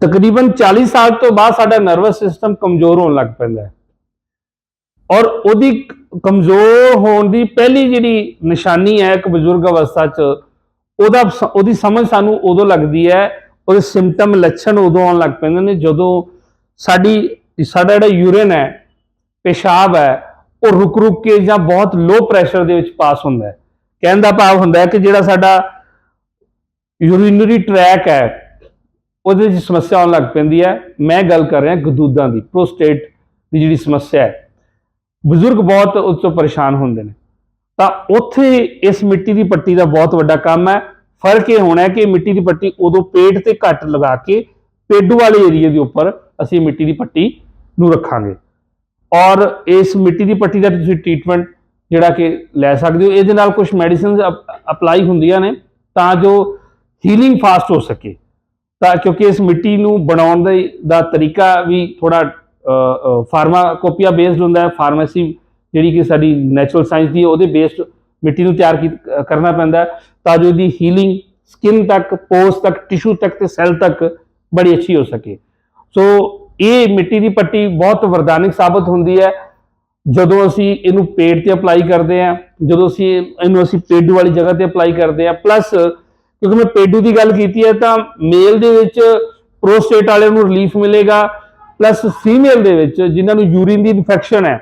ਤਕਰੀਬਨ 40 ਸਾਲ ਤੋਂ ਬਾਅਦ ਸਾਡਾ ਨਰਵਸ ਸਿਸਟਮ ਕਮਜ਼ੋਰ ਹੋਣ ਲੱਗ ਪੈਂਦਾ ਹੈ। ਔਰ ਉਹਦੀ ਕਮਜ਼ੋਰ ਹੋਣ ਦੀ ਪਹਿਲੀ ਜਿਹੜੀ ਨਿਸ਼ਾਨੀ ਹੈ ਇੱਕ ਬਜ਼ੁਰਗ ਅਵਸਥਾ 'ਚ, ਉਹਦਾ ਸ- ਉਹਦੀ ਸਮਝ ਸਾਨੂੰ ਉਦੋਂ ਲੱਗਦੀ ਹੈ, ਉਹਦੇ ਸਿੰਪਟਮ ਲੱਛਣ ਉਦੋਂ ਆਉਣ ਲੱਗ ਪੈਂਦੇ ਨੇ ਜਦੋਂ ਸਾਡੀ, ਸਾਡਾ ਜਿਹੜਾ ਯੂਰਿਨ ਹੈ, ਪਿਸ਼ਾਬ ਹੈ, ਉਹ ਰੁਕ ਰੁਕ ਕੇ ਜਾਂ ਬਹੁਤ ਲੋ ਪ੍ਰੈਸ਼ਰ ਦੇ ਵਿੱਚ ਪਾਸ ਹੁੰਦਾ ਹੈ। ਕਹਿਣ ਦਾ ਭਾਵ ਹੁੰਦਾ ਹੈ ਕਿ ਜਿਹੜਾ ਸਾਡਾ ਯੂਰੀਨਰੀ ਟਰੈਕ ਹੈ ਉਹਦੇ ਵਿੱਚ ਸਮੱਸਿਆ ਆਉਣ ਲੱਗ ਪੈਂਦੀ ਹੈ। ਮੈਂ ਗੱਲ ਕਰ ਰਿਹਾ ਗਦੂਦਾਂ ਦੀ ਪ੍ਰੋਸਟੇਟ ਦੀ ਜਿਹੜੀ ਸਮੱਸਿਆ ਹੈ। ਬਜ਼ੁਰਗ ਬਹੁਤ ਉਸ ਤੋਂ ਪਰੇਸ਼ਾਨ ਹੁੰਦੇ ਨੇ। ਤਾਂ ਉੱਥੇ ਇਸ ਮਿੱਟੀ ਦੀ ਪੱਟੀ ਦਾ ਬਹੁਤ ਵੱਡਾ ਕੰਮ ਹੈ। ਫ਼ਰਕ ਇਹ ਹੋਣਾ ਹੈ ਕਿ ਮਿੱਟੀ ਦੀ ਪੱਟੀ ਉਦੋਂ ਪੇਟ ਤੇ ਘੱਟ ਲਗਾ ਕੇ ਪੇਡੂ ਵਾਲੇ ਏਰੀਆ ਦੇ ਉੱਪਰ ਅਸੀਂ ਮਿੱਟੀ ਦੀ ਪੱਟੀ ਨੂੰ ਰੱਖਾਂਗੇ। ਔਰ ਇਸ ਮਿੱਟੀ ਦੀ ਪੱਟੀ ਦਾ ਤੁਸੀਂ ਟ੍ਰੀਟਮੈਂਟ ਜਿਹੜਾ ਕਿ ਲੈ ਸਕਦੇ ਹੋ। ਇਹਦੇ ਨਾਲ ਕੁਝ ਮੈਡੀਸਿਨਸ ਅਪਲਾਈ ਹੁੰਦੀਆਂ ਨੇ ਤਾਂ ਜੋ ਹੀਲਿੰਗ ਫਾਸਟ ਹੋ ਸਕੇ। ਤਾਂ ਕਿਉਂਕਿ ਇਸ ਮਿੱਟੀ ਨੂੰ ਬਣਾਉਣ ਦਾ ਦਾ ਤਰੀਕਾ ਵੀ ਥੋੜਾ ਫਾਰਮਾਕੋਪੀਆ ਬੇਸਡ ਹੁੰਦਾ ਹੈ। ਫਾਰਮੇਸੀ ਜਿਹੜੀ ਕਿ ਸਾਡੀ ਨੈਚੁਰਲ ਸਾਇੰਸ ਦੀ ਉਹਦੇ ਬੇਸਡ ਮਿੱਟੀ ਨੂੰ ਤਿਆਰ ਕੀ- ਕਰਨਾ ਪੈਂਦਾ ਤਾਂ ਜੋ ਇਹਦੀ ਹੀਲਿੰਗ ਸਕਿਨ ਤੱਕ ਪੋਸ ਤੱਕ ਟਿਸ਼ੂ ਤੱਕ ਤੇ ਸੈੱਲ ਤੱਕ ਬੜੀ ਅੱਛੀ ਹੋ ਸਕੇ। ਸੋ ਇਹ ਮਿੱਟੀ ਦੀ ਪੱਟੀ ਬਹੁਤ ਵਰਦਾਨਿਕ ਸਾਬਤ ਹੁੰਦੀ ਹੈ। ਜਦੋਂ ਅਸੀਂ ਇਹਨੂੰ ਪੇਟ ਤੇ ਅਪਲਾਈ ਕਰਦੇ ਹਾਂ, ਜਦੋਂ ਅਸੀਂ ਇਹਨੂੰ ਅਸੀਂ ਪੇਡੂ ਵਾਲੀ ਜਗ੍ਹਾ ਤੇ ਅਪਲਾਈ ਕਰਦੇ ਹਾਂ ਪਲੱਸ ਕਿਉਂਕਿ ਮੈਂ ਪੇਡੂ ਦੀ ਗੱਲ ਕੀਤੀ ਹੈ ਤਾਂ ਮੇਲ ਦੇ ਵਿੱਚ ਪ੍ਰੋਸਟੇਟ ਵਾਲਿਆਂ ਨੂੰ ਰਿਲੀਫ ਮਿਲੇਗਾ ਪਲੱਸ ਫੀਮੇਲ ਦੇ ਵਿੱਚ ਜਿਨ੍ਹਾਂ ਨੂੰ ਯੂਰਿਨ ਦੀ ਇਨਫੈਕਸ਼ਨ ਹੈ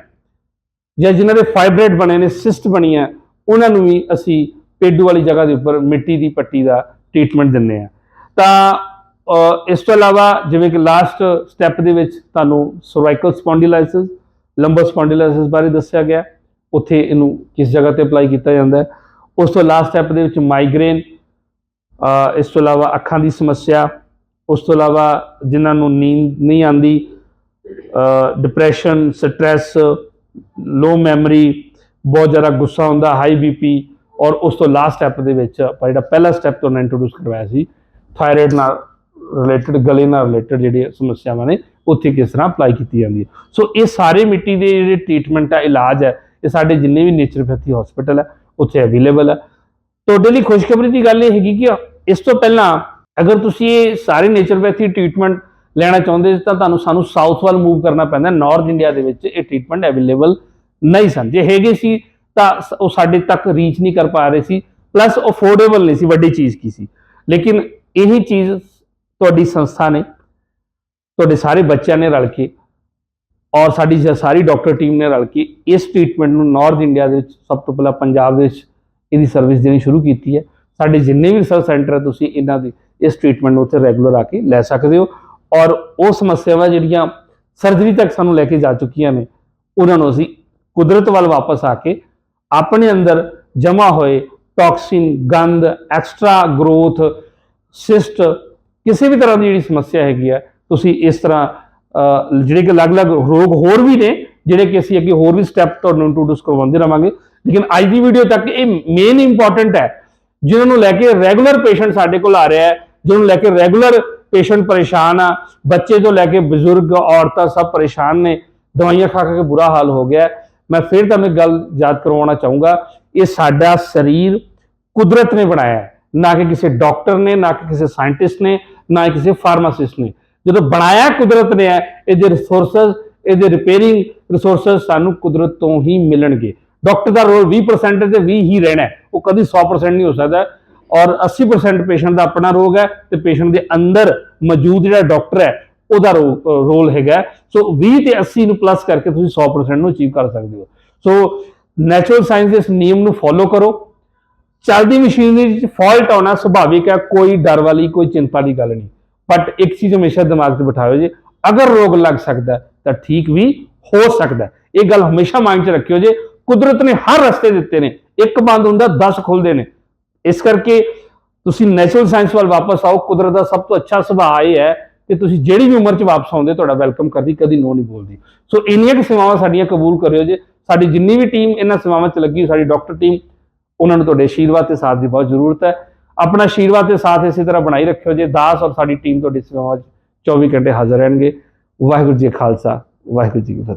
ਜਾਂ ਜਿਨ੍ਹਾਂ ਦੇ ਫਾਈਬਰੇਟ ਬਣੇ ਨੇ ਸਿਸਟ ਬਣੀ ਹੈ, ਉਹਨਾਂ ਨੂੰ ਵੀ ਅਸੀਂ ਪੇਡੂ ਵਾਲੀ ਜਗ੍ਹਾ ਦੇ ਉੱਪਰ ਮਿੱਟੀ ਦੀ ਪੱਟੀ ਦਾ ਟ੍ਰੀਟਮੈਂਟ ਦਿੰਦੇ ਆ ਤਾਂ ਇਸ ਤੋਂ ਇਲਾਵਾ ਜਿਵੇਂ ਕਿ ਲਾਸਟ ਸਟੈਪ ਦੇ ਵਿੱਚ ਤੁਹਾਨੂੰ ਸਰਵਾਈਕਲ ਸਪੌਂਡਿਲਾਈਸਿਸ ਲੰਬਰ ਸਪੌਂਡਿਲਾਈਸਿਸ ਬਾਰੇ ਦੱਸਿਆ ਗਿਆ, ਉੱਥੇ ਇਹਨੂੰ ਕਿਸ ਜਗ੍ਹਾ ਤੇ ਅਪਲਾਈ ਕੀਤਾ ਜਾਂਦਾ ਹੈ। ਉਸ ਤੋਂ ਲਾਸਟ ਸਟੈਪ ਦੇ ਵਿੱਚ ਮਾਈਗ੍ਰੇਨ ਇਸ ਤੋਂ ਇਲਾਵਾ ਅੱਖਾਂ ਦੀ ਸਮੱਸਿਆ, ਉਸ ਤੋਂ ਇਲਾਵਾ ਜਿਨ੍ਹਾਂ ਨੂੰ ਨੀਂਦ ਨਹੀਂ ਆਂਦੀ ਡਿਪਰੈਸ਼ਨ ਸਟ੍ਰੈਸ ਲੋ ਮੈਮਰੀ ਬਹੁਤ ਜ਼ਿਆਦਾ ਗੁੱਸਾ ਹੁੰਦਾ ਹਾਈ ਬੀਪੀ ਔਰ ਉਸ ਤੋਂ ਲਾਸਟ ਸਟੈਪ ਦੇ ਵਿੱਚ ਆਪਾਂ ਜਿਹੜਾ ਪਹਿਲਾ ਸਟੈਪ ਤੁਹਾਨੂੰ ਇੰਟਰੋਡਿਊਸ ਕਰਵਾਇਆ ਸੀ ਥਾਇਰਾਇਡ ਨਾਲ ਰਿਲੇਟਡ ਗਲੇ ਨਾਲ ਰਿਲੇਟਡ ਜਿਹੜੀਆਂ ਸਮੱਸਿਆਵਾਂ ਨੇ, ਉੱਥੇ ਕਿਸ ਤਰ੍ਹਾਂ ਅਪਲਾਈ ਕੀਤੀ ਜਾਂਦੀ ਹੈ। ਸੋ ਇਹ ਸਾਰੇ ਮਿੱਟੀ ਦੇ ਜਿਹੜੇ ਟ੍ਰੀਟਮੈਂਟ ਹੈ ਇਲਾਜ ਹੈ, ਇਹ ਸਾਡੇ ਜਿੰਨੇ ਵੀ ਨੇਚਰੋਪੈਥੀ ਹਸਪੀਟਲ ਹੈ, ਉੱਥੇ ਅਵੇਲੇਬਲ ਹੈ। ਤੁਹਾਡੇ ਲਈ ਖੁਸ਼ਖਬਰੀ ਦੀ ਗੱਲ ਇਹ ਹੈਗੀ ਕਿ ਇਸ ਤੋਂ ਪਹਿਲਾਂ ਅਗਰ ਤੁਸੀਂ ਇਹ ਸਾਰੇ ਨੇਚਰੋਪੈਥੀ ਟ੍ਰੀਟਮੈਂਟ ਲੈਣਾ ਚਾਹੁੰਦੇ ਸੀ ਤਾਂ ਤੁਹਾਨੂੰ ਸਾਨੂੰ ਸਾਊਥ ਵੱਲ ਮੂਵ ਕਰਨਾ ਪੈਂਦਾ ਨਾਰਥ ਇੰਡੀਆ ਦੇ ਵਿੱਚ ਇਹ ਟ੍ਰੀਟਮੈਂਟ ਅਵੇਲੇਬਲ ਨਹੀਂ ਸਨ। ਜੇ ਹੈਗੇ ਸੀ, ਤਾਂ ਉਹ ਸਾਡੇ ਤੱਕ ਰੀਚ ਨਹੀਂ ਕਰ ਪਾ ਰਹੇ ਸੀ ਪਲੱਸ ਅਫੋਰਡੇਬਲ ਨਹੀਂ ਸੀ, ਵੱਡੀ ਚੀਜ਼ ਕੀ ਸੀ। ਲੇਕਿਨ ਇਹੀ ਚੀਜ਼ ਤੁਹਾਡੀ ਸੰਸਥਾ ਨੇ, ਤੁਹਾਡੇ ਸਾਰੇ ਬੱਚਿਆਂ ਨੇ ਰਲ ਕੇ ਔਰ ਸਾਡੀ ਜ- ਸਾਰੀ ਡਾਕਟਰ ਟੀਮ ਨੇ ਰਲ ਕੇ ਇਸ ਟ੍ਰੀਟਮੈਂਟ ਨੂੰ ਨਾਰਥ ਇੰਡੀਆ ਦੇ ਵਿੱਚ ਸਭ ਤੋਂ ਪਹਿਲਾਂ ਪੰਜਾਬ ਦੇ ਵਿੱਚ ਇਹਦੀ ਸਰਵਿਸ ਦੇਣੀ ਸ਼ੁਰੂ ਕੀਤੀ ਹੈ। ਸਾਡੇ ਜਿੰਨੇ ਵੀ ਰਿਸਰਚ ਸੈਂਟਰ ਹੈ ਤੁਸੀਂ ਇਹਨਾਂ ਦੀ ਇਸ ਟ੍ਰੀਟਮੈਂਟ ਨੂੰ ਉੱਥੇ ਰੈਗੂਲਰ ਆ ਕੇ ਲੈ ਸਕਦੇ ਹੋ। ਔਰ ਉਹ ਸਮੱਸਿਆਵਾਂ ਜਿਹੜੀਆਂ ਸਰਜਰੀ ਤੱਕ ਸਾਨੂੰ ਲੈ ਕੇ ਜਾ ਚੁੱਕੀਆਂ ਨੇ, ਉਹਨਾਂ ਨੂੰ ਅਸੀਂ ਕੁਦਰਤ ਵੱਲ ਵਾਪਸ ਆ ਕੇ ਆਪਣੇ ਅੰਦਰ ਜਮਾ ਹੋਏ ਟੌਕਸਿਨ ਗੰਦ ਐਕਸਟਰਾ ਗਰੋਥ ਸਿਸਟ ਕਿਸੇ ਵੀ ਤਰ੍ਹਾਂ ਦੀ ਜਿਹੜੀ ਸਮੱਸਿਆ ਹੈਗੀ ਆ, ਤੁਸੀਂ ਇਸ ਤਰ੍ਹਾਂ ਜਿਹੜੇ ਕਿ ਅਲੱਗ-ਅਲੱਗ ਰੋਗ ਹੋਰ ਵੀ ਨੇ, ਜਿਹੜੇ ਕਿ ਅਸੀਂ ਅੱਗੇ ਹੋਰ ਵੀ ਸਟੈਪ ਤੁਹਾਨੂੰ ਇੰਟਰੋਡਿਊਸ ਕਰਵਾਉਂਦੇ ਰਵਾਂਗੇ। ਲੇਕਿਨ ਅੱਜ ਦੀ ਵੀਡੀਓ ਤੱਕ ਇਹ ਮੇਨ ਇੰਪੋਰਟੈਂਟ ਹੈ ਜਿਨ੍ਹਾਂ ਨੂੰ ਲੈ ਕੇ ਰੈਗੂਲਰ ਪੇਸ਼ੈਂਟ ਸਾਡੇ ਕੋਲ ਆ ਰਿਹਾ ਹੈ, ਜਿਹਨਾਂ ਨੂੰ ਲੈ ਕੇ ਰੈਗੂਲਰ ਪੇਸ਼ੈਂਟ ਪਰੇਸ਼ਾਨ ਆ, ਬੱਚੇ ਤੋਂ ਲੈ ਕੇ ਬਜ਼ੁਰਗ, ਔਰਤਾਂ ਸਭ ਪਰੇਸ਼ਾਨ ਨੇ, ਦਵਾਈਆਂ ਖਾ ਖਾ ਕੇ ਬੁਰਾ ਹਾਲ ਹੋ ਗਿਆ ਮੈਂ ਫਿਰ ਤੁਹਾਨੂੰ ਇੱਕ ਗੱਲ ਯਾਦ ਕਰਵਾਉਣਾ ਚਾਹੂੰਗਾ, ਇਹ ਸਾਡਾ ਸਰੀਰ ਕੁਦਰਤ ਨੇ ਬਣਾਇਆ ਹੈ। ਨਾ ਕਿ ਕਿਸੇ ਡਾਕਟਰ ਨੇ, ਨਾ ਕਿ ਕਿਸੇ ਸਾਇੰਟਿਸਟ ਨੇ, ਨਾ ਕਿਸੇ ਫਾਰਮਾਸਿਸਟ ਨੇ। ਜਦੋਂ ਬਣਾਇਆ ਕੁਦਰਤ ਨੇ ਹੈ ਇਹਦੇ ਰਿਸੋਰਸਸ ਇਹਦੇ ਰਿਪੇਅਰਿੰਗ ਰਿਸੋਰਸਸ ਸਾਨੂੰ ਕੁਦਰਤ ਤੋਂ ਹੀ ਮਿਲਣਗੇ। ਡਾਕਟਰ ਦਾ ਰੋਲ 20% ਹੈ ਤੇ 20 ਹੀ ਰਹਿਣਾ ਉਹ ਕਦੀ 100% ਨਹੀਂ ਹੋ ਸਕਦਾ। ਔਰ 80% ਪੇਸ਼ੈਂਟ ਦਾ ਆਪਣਾ ਰੋਗ ਹੈ ਤੇ ਪੇਸ਼ੈਂਟ ਦੇ ਅੰਦਰ ਮੌਜੂਦ ਜਿਹੜਾ ਡਾਕਟਰ ਹੈ, ਉਹਦਾ ਰੋਲ ਹੈਗਾ ਸੋ 20 ਤੇ 80 ਨੂੰ ਪਲੱਸ ਕਰਕੇ ਤੁਸੀਂ 100% ਨੂੰ ਅਚੀਵ ਕਰ ਸਕਦੇ ਹੋ। ਸੋ ਨੈਚੁਰਲ ਸਾਇੰਸ ਦੇ ਇਸ ਨਿਯਮ ਨੂੰ ਫੋਲੋ ਕਰੋ। ਚੱਲਦੀ ਮਸ਼ੀਨਰੀ ਵਿੱਚ ਫਾਲਟ ਆਉਣਾ ਸੁਭਾਵਿਕ ਹੈ, ਕੋਈ ਡਰ ਵਾਲੀ, ਕੋਈ ਚਿੰਤਾ ਦੀ ਗੱਲ ਨਹੀਂ। ਬਟ ਇੱਕ ਚੀਜ਼ ਹਮੇਸ਼ਾ ਦਿਮਾਗ 'ਚ ਬਿਠਾਓ ਜੇ, ਅਗਰ ਰੋਗ ਲੱਗ ਸਕਦਾ ਤਾਂ ਠੀਕ ਵੀ ਹੋ ਸਕਦਾ ਇਹ ਗੱਲ ਹਮੇਸ਼ਾ ਮਾਈਂਡ 'ਚ ਰੱਖਿਓ ਜੇ ਕੁਦਰਤ ਨੇ ਹਰ ਰਸਤੇ ਦਿੱਤੇ ਨੇ ਇੱਕ ਬੰਦ ਹੁੰਦਾ 10 ਖੁੱਲਦੇ ਨੇ। ਇਸ ਕਰਕੇ ਤੁਸੀਂ ਨੈਚੁਰਲ ਸਾਇੰਸ ਵੱਲ ਵਾਪਸ ਆਓ ਕੁਦਰਤ ਦਾ ਸਭ ਤੋਂ ਅੱਛਾ ਸੁਭਾਅ ਇਹ ਹੈ ਕਿ ਤੁਸੀਂ ਜਿਹੜੀ ਵੀ ਉਮਰ 'ਚ ਵਾਪਸ ਆਉਂਦੇ ਤੁਹਾਡਾ ਵੈਲਕਮ ਕਰਦੀ ਕਦੀ ਨੋ ਨਹੀਂ ਬੋਲਦੀ। ਸੋ ਇੰਨੀਆਂ ਕਿ ਸੇਵਾਵਾਂ ਸਾਡੀਆਂ ਕਬੂਲ ਕਰਿਓ ਜੇ। ਸਾਡੀ ਜਿੰਨੀ ਵੀ ਟੀਮ ਇਹਨਾਂ ਸੇਵਾਵਾਂ 'ਚ ਲੱਗੀ ਹੋਈ, ਸਾਡੀ ਡਾਕਟਰ ਟੀਮ ਉਹਨਾਂ ਨੂੰ ਤੁਹਾਡੇ ਆਸ਼ੀਰਵਾਦ ਤੇ ਸਾਥ ਦੀ ਬਹੁਤ ਜ਼ਰੂਰਤ ਹੈ। ਆਪਣਾ ਆਸ਼ੀਰਵਾਦ ਤੇ ਸਾਥ ਇਸੇ ਤਰ੍ਹਾਂ ਬਣਾਈ ਰੱਖਿਓ ਜੇ ਦਾਸ ਔਰ ਸਾਡੀ ਟੀਮ ਤੁਹਾਡੀ ਸੇਵਾਵਾਂ 'ਚ 24 ਘੰਟੇ ਹਾਜ਼ਰ ਰਹਿਣਗੇ। ਵਾਹਿਗੁਰੂ ਜੀ ਖਾਲਸਾ ਵਾਹਿਗੁਰੂ ਜੀ ਕੀ ਫਤਿਹ।